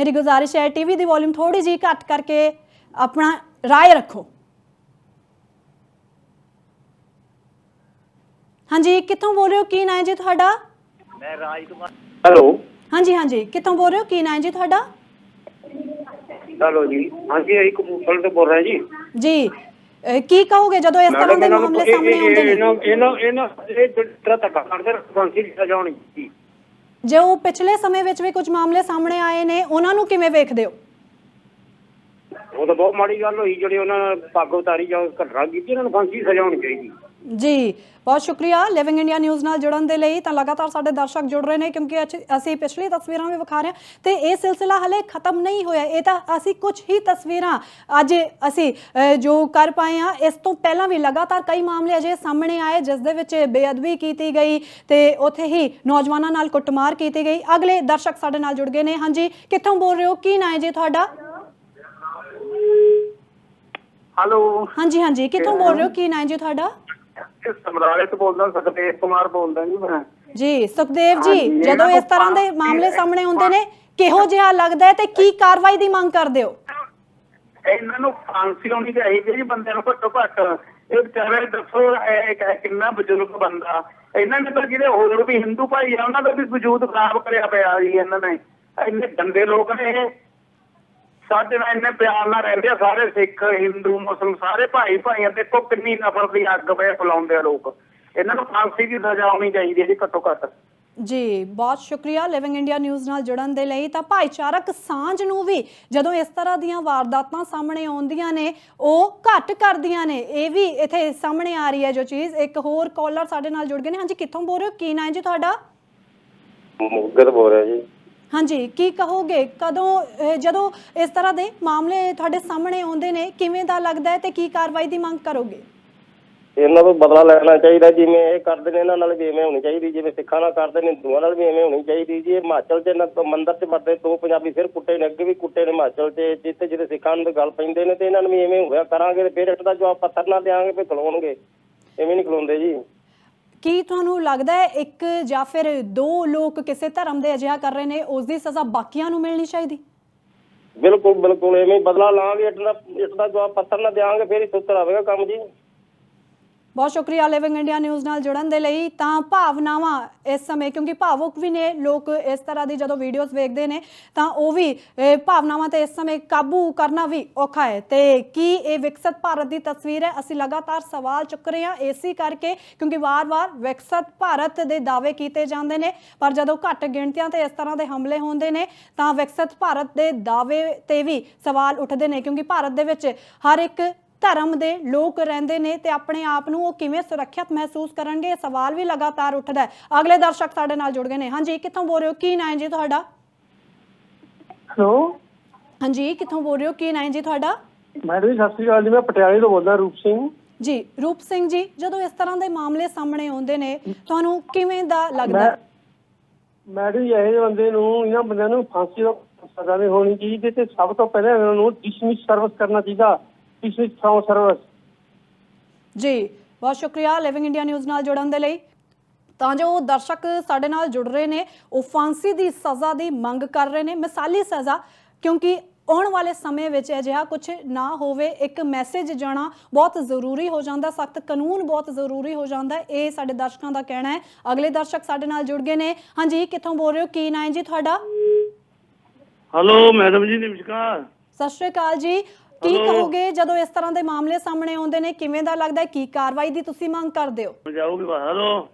ਮੇਰੀ ਗੁਜ਼ਾਰਿਸ਼ ਹੈ ਟੀਵੀ ਦੀ ਵੋਲਿਊਮ ਥੋੜੀ ਜਿਹੀ ਘੱਟ ਕਰਕੇ ਆਪਣਾ ਰਾਏ ਰੱਖੋ। ਹਾਂਜੀ ਕਿੱਥੋਂ ਬੋਲ ਰਹੇ ਹੋ? ਕੀ ਨਾਂ ਹੈ ਜੀ ਤੁਹਾਡਾ? ਹੈਲੋ। ਹਾਂਜੀ ਹਾਂਜੀ। ਕਿੱਥੋਂ ਬੋਲ ਰਹੇ ਹੋ? ਕੀ ਨਾਂ ਹੈ ਜੀ ਤੁਹਾਡਾ? ਹੈਲੋ ਜੀ। ਹਾਂਜੀ ਅਸੀਂ ਕਪੂਰਥਲੇ ਤੋਂ ਬੋਲ ਰਹੇ ਜੀ। ਜੀ। ਅਹ ਕੀ ਕਹੋਗੇ ਜਦੋਂ ਇਸ ਤਰ੍ਹਾਂ ਦੇ ਮਾਮਲੇ ਸਾਹਮਣੇ ਆਉਂਦੇ ਨੇ? ਇਹਨਾਂ ਇਹਨਾਂ ਇਹ ਜਿਹੜਾ ਧੱਕਾ ਕਰਦੇ ਹੋਣੀ ਚਾਹੀਦੀ। ਜੇ ਉਹ ਪਿਛਲੇ ਸਮੇਂ ਵਿੱਚ ਵੀ ਕੁਝ ਮਾਮਲੇ ਸਾਹਮਣੇ ਆਏ ਨੇ, ਉਹਨਾਂ ਨੂੰ ਕਿਵੇਂ ਵੇਖਦੇ ਹੋ? ਉਹ ਤਾਂ ਬਹੁਤ ਮਾੜੀ ਗੱਲ ਹੋਈ, ਜਿਹੜੀ ਉਹਨਾਂ ਨੇ ਪੱਗ ਉਤਾਰੀ ਜਾਂ ਘਟਨਾ ਕੀਤੀ, ਉਹਨਾਂ ਨੂੰ ਫਾਂਸੀ ਦੀ ਸਜ਼ਾ ਹੋਣੀ ਚਾਹੀਦੀ। ਜੀ ਬਹੁਤ ਸ਼ੁਕਰੀਆ ਲਿਵਿੰਗ ਇੰਡੀਆ ਨਿਊਜ਼ ਨਾਲ ਜੁੜਨ ਦੇ ਲਈ। ਤਾਂ ਲਗਾਤਾਰ ਸਾਡੇ ਦਰਸ਼ਕ ਜੁੜ ਰਹੇ ਨੇ ਕਿਉਂਕਿ ਅਸੀਂ ਪਿਛਲੀ ਤਸਵੀਰਾਂ ਵੀ ਵਿਖਾ ਰਹੇ ਹਾਂ। ਤੇ ਇਹ ਸਿਲਸਿਲਾ ਹਲੇ ਖਤਮ ਨਹੀਂ ਹੋਇਆ। ਇਹ ਤਾਂ ਅਸੀਂ ਕੁਝ ਹੀ ਤਸਵੀਰਾਂ ਅੱਜ ਅਸੀਂ ਜੋ ਕਰ ਪਾਏ ਹਾਂ ਇਸ ਤੋਂ ਪਹਿਲਾਂ ਵੀ ਲਗਾਤਾਰ ਕਈ ਮਾਮਲੇ ਅਜੇ ਸਾਹਮਣੇ ਆਏ ਜਿਸ ਦੇ ਵਿੱਚ ਬੇਅਦਬੀ ਕੀਤੀ ਗਈ ਤੇ ਉੱਥੇ ਹੀ ਨੌਜਵਾਨਾਂ ਨਾਲ ਕੁੱਟਮਾਰ ਕੀਤੀ ਗਈ। ਅਗਲੇ ਦਰਸ਼ਕ ਸਾਡੇ ਨਾਲ ਜੁੜ ਗਏ ਨੇ। ਹਾਂਜੀ ਕਿੱਥੋਂ ਬੋਲ ਰਹੇ ਹੋ? ਕੀ ਨਾਂ ਹੈ ਜੀ ਤੁਹਾਡਾ? ਹੈਲੋ ਹਾਂਜੀ ਹਾਂਜੀ। ਕਿੱਥੋਂ ਬੋਲ ਰਹੇ ਹੋ? ਕੀ ਨਾਂ ਹੈ ਜੀ ਤੁਹਾਡਾ? ਸਮਰਾਲੇ ਤੋਂ ਬੋਲਦਾ ਸੁਖਦੇਵ ਕੁਮਾਰ ਬੋਲਦਾ ਜੀ ਮੈਂ। ਜੀ ਸੁਖਦੇਵ ਜੀ ਹਾਂਜੀ, ਜਦੋਂ ਨਾ ਇਸ ਤਰ੍ਹਾਂ ਦੇ ਮਾਮਲੇ ਸਾਹਮਣੇ ਆਉਂਦੇ ਨੇ ਕਿਹੋ ਜਿਹਾ ਲੱਗਦਾ ਹੈ ਤੇ ਕੀ ਕਾਰਵਾਈ ਦੀ ਮੰਗ ਕਰਦੇ ਹੋ? ਇਹਨਾਂ ਨੂੰ ਫਾਂਸੀ ਹੋਣੀ ਚਾਹੀਦੀ ਜੀ ਬੰਦੇ ਨੂੰ ਘੱਟੋ ਘੱਟ। ਇਹ ਵਿਚਾਰੇ ਦੱਸੋ ਇਹ ਕਿ- ਕਿੰਨਾ ਬਜ਼ੁਰਗ ਬੰਦਾ। ਇਹਨਾਂ ਨੇ ਤਾਂ ਜਿਹੜੇ ਹੋਰ ਵੀ ਹਿੰਦੂ ਭਾਈ ਆ ਉਹਨਾਂ ਦਾ ਵੀ ਵਜੂਦ ਖਰਾਬ ਕਰਿਆ ਪਿਆ ਜੀ ਇਹਨਾਂ ਨੇ। ਇੰਨੇ ਗੰਦੇ ਲੋਕ ਨੇ ਇਹ। ਸਾਡੇ ਨਾਲ ਇੰਨੇ ਪਿਆਰ ਨਾਲ ਰਹਿੰਦੇ ਆ ਸਾਰੇ ਸਿੱਖ ਹਿੰਦੂ ਮੁਸਲਮਾਨ ਸਾਰੇ ਭਾਈ ਭਾਈਆਂ ਦੇਖੋ ਕਿੰਨੀ ਨਫ਼ਰਤ ਦੀ ਅੱਗ ਵੇ ਫਲਾਉਂਦੇ ਆ ਲੋਕ। ਇਹਨਾਂ ਨੂੰ ਫਾਂਸੀ ਦੀ ਸਜ਼ਾ ਹੋਣੀ ਚਾਹੀਦੀ ਹੈ ਜੀ ਘੱਟੋ ਘੱਟ। ਜੀ ਬਹੁਤ ਸ਼ੁਕਰੀਆ ਲਿਵਿੰਗ ਇੰਡੀਆ ਨਿਊਜ਼ ਨਾਲ ਜੁੜਨ ਦੇ ਲਈ। ਤਾਂ ਭਾਈਚਾਰਕ ਸਾਂਝ ਨੂੰ ਵੀ ਜਦੋਂ ਇਸ ਤਰ੍ਹਾਂ ਦੀਆਂ ਵਾਰਦਾਤਾਂ ਸਾਹਮਣੇ ਆਉਂਦੀਆਂ ਨੇ ਉਹ ਘੱਟ ਕਰਦੀਆਂ ਨੇ। ਇਹ ਵੀ ਇੱਥੇ ਸਾਹਮਣੇ ਆ ਰਹੀ ਹੈ ਜੋ ਚੀਜ਼। ਇੱਕ ਹੋਰ ਕਾਲਰ ਸਾਡੇ ਨਾਲ ਜੁੜ ਗਏ ਨੇ। ਹਾਂਜੀ ਕਿੱਥੋਂ ਬੋਲ ਰਹੇ ਹੋ? ਕੀ ਨਾਂ ਹੈ ਜੀ ਤੁਹਾਡਾ? ਮੁਗਤ ਬੋਲ ਰਿਹਾ ਜੀ। ਹਾਂਜੀ ਕੀ ਕਹੋਗੇ? ਕਦੋਂ ਅਹ, ਜਦੋਂ ਇਸ ਤਰ੍ਹਾਂ ਦੇ ਮਾਮਲੇ ਤੁਹਾਡੇ ਸਾਹਮਣੇ ਆਉਂਦੇ ਨੇ ਕਿਵੇਂ ਦਾ ਲੱਗਦਾ ਹੈ ਤੇ ਕੀ ਕਾਰਵਾਈ ਦੀ ਮੰਗ ਕਰੋਗੇ? ਇਹਨਾਂ ਤੋਂ ਬਦਲਾ ਲੈਣਾ ਚਾਹੀਦਾ ਜਿਵੇਂ ਇਹ ਕਰਦੇ ਨੇ ਇਹਨਾਂ ਨਾਲ ਵੀ ਐਵੇਂ ਹੋਣੀ ਚਾਹੀਦੀ ਜਿਵੇਂ ਸਿੱਖਾਂ ਨਾਲ ਕਰਦੇ ਨੇ ਹਿੰਦੂਆਂ ਨਾਲ ਵੀ ਐਵੇਂ ਹੋਣੀ ਚਾਹੀਦੀ ਜੀ। ਇਹ ਹਿਮਾਚਲ 'ਚ ਇਹਨਾਂ ਤੋਂ ਮੰਦਰ 'ਚ ਵੜਦੇ ਦੋ ਪੰਜਾਬੀ ਫਿਰ ਕੁੱਟੇ ਨੇ ਅੱਗੇ ਵੀ ਕੁੱਟੇ ਨੇ ਹਿਮਾਚਲ 'ਚ ਜਿੱਥੇ ਜਿੱਥੇ ਸਿੱਖਾਂ ਨੂੰ ਗੱਲ ਪੈਂਦੇ ਨੇ ਤੇ ਇਹਨਾਂ ਨੂੰ ਵੀ ਐਵੇਂ ਹੋਇਆ ਕਰਾਂਗੇ ਤੇ ਫਿਰ ਇਸ ਦਾ ਜਵਾਬ ਪੱਥਰ ਨਾਲ ਦੇਾਂਗੇ ਫਿਰ ਖਲੋਣਗੇ। ਐਵੇਂ ਨਹੀਂ ਖਲੋਂਦੇ ਜੀ। ਕੀ ਤੁਹਾਨੂੰ ਲੱਗਦਾ ਹੈ ਇੱਕ ਜਾਂ ਫਿਰ ਦੋ ਲੋਕ ਕਿਸੇ ਧਰਮ ਦੇ ਅਜਿਹਾ ਕਰ ਰਹੇ ਨੇ, ਉਸ ਦੀ ਸਜ਼ਾ ਬਾਕੀਆਂ ਨੂੰ ਮਿਲਣੀ ਚਾਹੀਦੀ? ਬਿਲਕੁਲ ਬਿਲਕੁਲ, ਐਵੇਂ ਬਦਲਾ ਲਾਂਗੇ ਇਸ ਦਾ ਇਸ ਦਾ ਜਵਾਬ ਪੱਥਰ ਨਾਲ ਦੇਾਂਗੇ ਫਿਰ ਹੀ ਸੁੱਤਰ ਆਵੇਗਾ ਕੰਮ ਜੀ। ਬਹੁਤ ਸ਼ੁਕਰੀਆ ਲਿਵਿੰਗ ਇੰਡੀਆ ਨਿਊਜ਼ ਨਾਲ ਜੁੜਨ ਦੇ ਲਈ। ਤਾਂ ਭਾਵਨਾਵਾਂ ਇਸ ਸਮੇਂ, ਕਿਉਂਕਿ ਭਾਵੁਕ ਵੀ ਨੇ ਲੋਕ ਇਸ ਤਰ੍ਹਾਂ ਦੀ ਜਦੋਂ ਵੀਡੀਓਜ਼ ਵੇਖਦੇ ਨੇ, ਤਾਂ ਉਹ ਵੀ, ਇਹ ਭਾਵਨਾਵਾਂ ਤੇ ਇਸ ਸਮੇਂ ਕਾਬੂ ਕਰਨਾ ਵੀ ਔਖਾ ਹੈ। ਤੇ ਕੀ ਇਹ ਵਿਕਸਿਤ ਭਾਰਤ ਦੀ ਤਸਵੀਰ ਹੈ? ਅਸੀਂ ਲਗਾਤਾਰ ਸਵਾਲ ਚੁੱਕ ਰਹੇ ਹਾਂ ਏਸੀ ਕਰਕੇ, ਕਿਉਂਕਿ ਵਾਰ-ਵਾਰ ਵਿਕਸਿਤ ਭਾਰਤ ਦੇ ਦਾਅਵੇ ਕੀਤੇ ਜਾਂਦੇ ਨੇ, ਪਰ ਜਦੋਂ ਘੱਟ ਗਿਣਤੀਆਂ ਤੇ ਇਸ ਤਰ੍ਹਾਂ ਦੇ ਹਮਲੇ ਹੁੰਦੇ ਨੇ, ਤਾਂ ਵਿਕਸਿਤ ਭਾਰਤ ਦੇ ਦਾਅਵੇ ਤੇ ਵੀ ਸਵਾਲ ਉੱਠਦੇ ਨੇ, ਕਿਉਂਕਿ ਭਾਰਤ ਦੇ ਵਿੱਚ ਹਰ ਇੱਕ ਧਰਮ ਦੇ ਲੋਕ ਰਹਿੰਦੇ ਨੇ ਤੇ ਆਪਣੇ ਆਪ ਨੂੰ ਉਹ ਕਿਵੇਂ ਸੁਰੱਖਿਅਤ ਮਹਿਸੂਸ ਕਰਨਗੇ ਇਹ ਸਵਾਲ ਵੀ ਲਗਾਤਾਰ ਉੱਠਦਾ ਹੈ। ਅਗਲੇ ਦਰਸ਼ਕ ਸਾਡੇ ਨਾਲ ਜੁੜ ਗਏ ਨੇ। ਹਾਂਜੀ ਕਿੱਥੋਂ ਬੋਲ ਰਹੇ ਹੋ? ਕੀ ਨਾਂ ਹੈ ਜੀ ਤੁਹਾਡਾ? ਹੈਲੋ? ਹਾਂਜੀ ਕਿੱਥੋਂ ਬੋਲ ਰਹੇ ਹੋ? ਕੀ ਨਾਂ ਹੈ ਜੀ ਤੁਹਾਡਾ? ਮੈਡਮ ਜੀ ਸਤਿ ਸ਼੍ਰੀ ਅਕਾਲ ਜੀ ਮੈਂ ਪਟਿਆਲੇ ਤੋਂ ਬੋਲਦਾ ਰੂਪ ਸਿੰਘ। ਜੀ ਰੂਪ ਸਿੰਘ ਜੀ ਜਦੋਂ ਇਸ ਤਰ੍ਹਾਂ ਦੇ ਮਾਮਲੇ ਸਾਹਮਣੇ ਆਉਂਦੇ ਨੇ ਤੁਹਾਨੂੰ ਕਿਵੇਂ ਦਾ ਲੱਗਦਾ? ਮੈਂ? ਮੈਡਮ ਜੀ ਇਹ ਬੰਦੇ ਨੂੰ ਇਹਨਾਂ ਬੰਦਿਆਂ ਨੂੰ ਫਾਂਸੀ ਦਾ ਸਜ਼ਾ ਨਹੀਂ ਹੋਣੀ ਚਾਹੀਦੀ ਤੇ ਸਭ ਤੋਂ ਪਹਿਲਾਂ ਇਹਨਾਂ ਨੂੰ ਡਿਸਮਿਸ ਸਰਵਿਸ ਕਰਨਾ ਚਾਹੀਦਾ। ਡਿਸਮਿਸ ਫਰਮ ਸਰਵਿਸ ਜੀ ਬਹੁਤ ਸ਼ੁਕਰੀਆ ਲਿਵਿੰਗ ਇੰਡੀਆ ਨਿਊਜ਼ ਨਾਲ ਜੁੜਨ ਦੇ ਲਈ। ਤਾਂ ਜੋ ਦਰਸ਼ਕ ਸਾਡੇ ਨਾਲ ਜੁੜ ਰਹੇ ਨੇ ਉਹ ਫਾਂਸੀ ਦੀ ਸਜ਼ਾ ਦੀ ਮੰਗ ਕਰ ਰਹੇ ਨੇ ਮਿਸਾਲੀ ਸਜ਼ਾ ਕਿਉਂਕਿ ਆਉਣ ਵਾਲੇ ਸਮੇਂ ਵਿੱਚ ਅਜਿਹਾ ਕੁਝ ਨਾ ਹੋਵੇ ਇੱਕ ਮੈਸੇਜ ਜਾਣਾ ਬਹੁਤ ਜ਼ਰੂਰੀ ਹੋ ਜਾਂਦਾ ਸਖਤ ਕਾਨੂੰਨ ਬਹੁਤ ਜ਼ਰੂਰੀ ਹੋ ਜਾਂਦਾ। ਇਹ ਸਾਡੇ ਦਰਸ਼ਕਾਂ ਦਾ ਕਹਿਣਾ ਹੈ। ਅਗਲੇ ਦਰਸ਼ਕ ਸਾਡੇ ਨਾਲ ਜੁੜ ਗਏ ਨੇ। ਹਾਂਜੀ ਕਿੱਥੋਂ ਬੋਲ ਰਹੇ ਹੋ? ਕੀ ਨਾਂ ਹੈ ਜੀ ਤੁਹਾਡਾ? ਹੈਲੋ ਮੈਡਮ ਜੀ ਨਮਸਕਾਰ। ਸਤਿ ਸ਼੍ਰੀ ਅਕਾਲ ਜੀ। ਕੀ. ਕਹੋਗੇ ਜਦੋਂ ਇਸ ਤਰ੍ਹਾਂ ਦੇ ਮਾਮਲੇ ਸਾਹਮਣੇ ਆਉਂਦੇ ਨੇ? ਕਿਵੇਂ ਦਾ ਲੱਗਦਾ ਹੈ? ਕੀ ਕਾਰਵਾਈ ਦੀ ਤੁਸੀਂ ਮੰਗ ਕਰਦੇ ਹੋ? ਹੈਲੋ।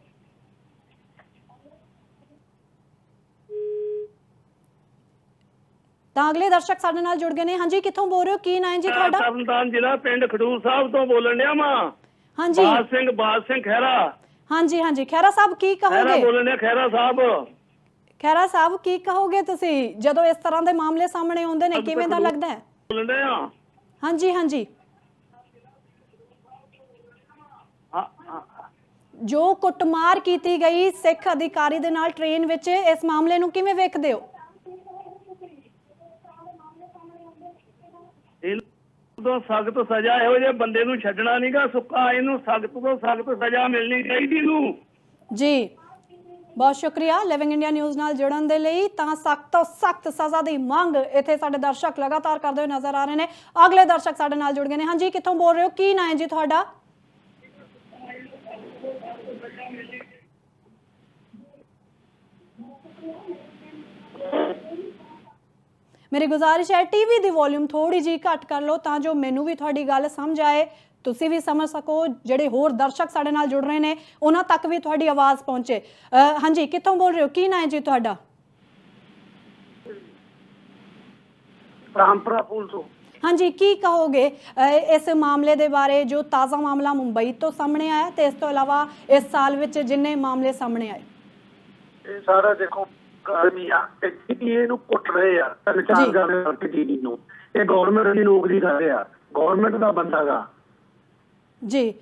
ਤਾਂ ਅਗਲੇ ਦਰਸ਼ਕ ਸਾਡੇ ਨਾਲ ਜੁੜ ਗਏ ਨੇ। ਹਾਂਜੀ ਕਿੱਥੋਂ ਬੋਲ ਰਹੇ ਹੋ? ਕੀ ਨਾਂ ਹੈ ਜੀ ਤੁਹਾਡਾ? ਤਰਨਤਾਰਨ ਜ਼ਿਲ੍ਹਾ ਪਿੰਡ ਖਡੂਰ ਸਾਹਿਬ ਤੋਂ ਬੋਲਣ ਡਿਆ ਮਾਂ ਹਾਂਜੀ। ਬਾਦ ਸਿੰਘ ਬਾਦ ਸਿੰਘ ਖਹਿਰਾ। ਹਾਂਜੀ ਹਾਂਜੀ। ਖੈਰਾ ਸਾਹਿਬ ਕੀ ਖਹਿਰਾ ਕਹੋਗੇ ਬੋਲਣ ਡਿਆ ਖਹਿਰਾ ਸਾਹਿਬ। ਖੈਰਾ ਸਾਹਿਬ ਕੀ ਕਹੋਗੇ ਤੁਸੀਂ? ਜਦੋਂ ਇਸ ਤਰ੍ਹਾਂ ਦੇ ਮਾਮਲੇ ਸਾਹਮਣੇ ਆਉਂਦੇ ਨੇ ਕਿਵੇਂ ਦਾ ਲੱਗਦਾ ਹੈ? ਬੋਲਦੇ ਆ ਹਾਂਜੀ ਹਾਂਜੀ। ਜੋ ਕੁੱਟਮਾਰ ਕੀਤੀ ਗਈ ਸਿੱਖ ਅਧਿਕਾਰੀ ਦੇ ਨਾਲ ਟ੍ਰੇਨ ਵਿੱਚ ਇਸ ਮਾਮਲੇ ਨੂੰ ਕਿਵੇਂ ਵੇਖਦੇ ਹੋ? ਤੋਂ ਸਖਤ ਸਜ਼ਾ ਇਹੋ ਜਿਹੇ ਬੰਦੇ ਨੂੰ ਛੱਡਣਾ ਨਹੀਂਗਾ ਸੁੱਕਾ ਇਹਨੂੰ ਸਖਤ ਤੋਂ ਸਖਤ ਸਜ਼ਾ ਮਿਲਣੀ ਚਾਹੀਦੀ ਨੂੰ। ਜੀ। ਬਹੁਤ ਸ਼ੁਕਰੀਆ ਲਿਵਿੰਗ ਇੰਡੀਆ ਨਿਊਜ਼ ਨਾਲ ਜੁੜਨ ਦੇ ਲਈ। ਤਾਂ ਸਖਤ ਤੋਂ ਸਖਤ ਸਜ਼ਾ ਦੀ ਮੰਗ ਇੱਥੇ ਸਾਡੇ ਦਰਸ਼ਕ ਲਗਾਤਾਰ ਕਰਦੇ ਹੋਏ ਨਜ਼ਰ ਆ ਰਹੇ ਨੇ। ਅਗਲੇ ਦਰਸ਼ਕ ਸਾਡੇ ਨਾਲ ਜੁੜ ਗਏ ਨੇ। ਹਾਂਜੀ, ਕਿੱਥੋਂ ਬੋਲ ਰਹੇ ਹੋ? ਕੀ ਨਾਂ ਹੈ ਜੀ ਤੁਹਾਡਾ? ਮੇਰੀ ਗੁਜ਼ਾਰਿਸ਼ ਹੈ ਟੀਵੀ ਦੀ ਵੋਲਿਊਮ ਥੋੜੀ ਜੀ ਘੱਟ ਕਰ ਲਓ ਤਾਂ ਜੋ ਮੈਨੂੰ ਵੀ ਤੁਹਾਡੀ ਗੱਲ ਸਮਝ ਆਏ। ਤੁਸੀਂ ਵੀ ਸਮਝ ਸਕੋ ਜਿਹੜੇ ਹੋਰ ਦਰਸ਼ਕ ਸਾਡੇ ਨਾਲ ਜੁੜ ਰਹੇ ਨੇ ਉਹਨਾਂ ਤੱਕ ਵੀ ਤੁਹਾਡੀ ਆਵਾਜ਼ ਪਹੁੰਚੇ। ਹਾਂਜੀ ਕਿੱਥੋਂ ਬੋਲ ਰਹੇ ਹੋ? ਕੀ ਨਾਂ ਹੈ ਜੀ ਤੁਹਾਡਾ? ਰਾਮਪੁਰਾ ਪੁਲ ਤੋਂ। ਹਾਂਜੀ ਕੀ ਕਹੋਗੇ ਇਸ ਮਾਮਲੇ ਦੇ ਬਾਰੇ ਜੋ ਤਾਜ਼ਾ ਮਾਮਲਾ ਮੁੰਬਈ ਤੋਂ ਸਾਹਮਣੇ ਆਇਆ ਤੇ ਇਸ ਤੋਂ ਇਲਾਵਾ ਇਸ ਸਾਲ ਵਿੱਚ ਜਿੰਨੇ ਮਾਮਲੇ ਸਾਹਮਣੇ ਆਏ? ਇਹ ਸਾਰਾ ਦੇਖੋ ਆਦਮੀ ਆ ਇਹ ਇਹਨੂੰ ਕੁੱਟ ਰਹੇ ਆ। ਤਿੰਨ ਚਾਰ ਜੀ। ਗੱਲ ਕਰਕੇ ਦੀਦੀ ਨੂੰ। ਇਹ ਗਵਰਨਮੈਂਟ ਦੀ ਨੌਕਰੀ ਕਰ ਰਿਹਾ। ਗਵਰਨਮੈਂਟ ਦਾ ਬੰਦਾ ਗਾ। ਜੀ।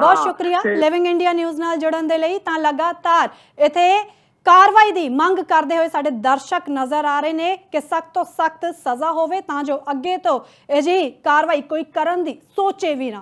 ਬਹੁਤ ਹਾਂ, ਸ਼ੁਕਰੀਆ। ਤੇ- ਲਿਵਿੰਗ ਇੰਡੀਆ ਨਿਊਜ਼ ਨਾਲ ਜੁੜਨ ਦੇ ਲਈ ਤਾਂ ਲਗਾਤਾਰ ਇਥੇ ਕਾਰਵਾਈ ਦੀ ਮੰਗ ਕਰਦੇ ਹੋਏ ਸਾਡੇ ਦਰਸ਼ਕ ਨਜ਼ਰ ਆ ਰਹੇ ਨੇ ਕਿ ਸਖਤ ਤੋਂ ਸਖਤ ਸਜ਼ਾ ਹੋਵੇ ਤਾਂ ਜੋ ਅੱਗੇ ਤੋਂ ਇਹ ਜੀ ਕਾਰਵਾਈ ਕੋਈ ਕਰਨ ਦੀ ਸੋਚੇ ਵੀ ਨਾ।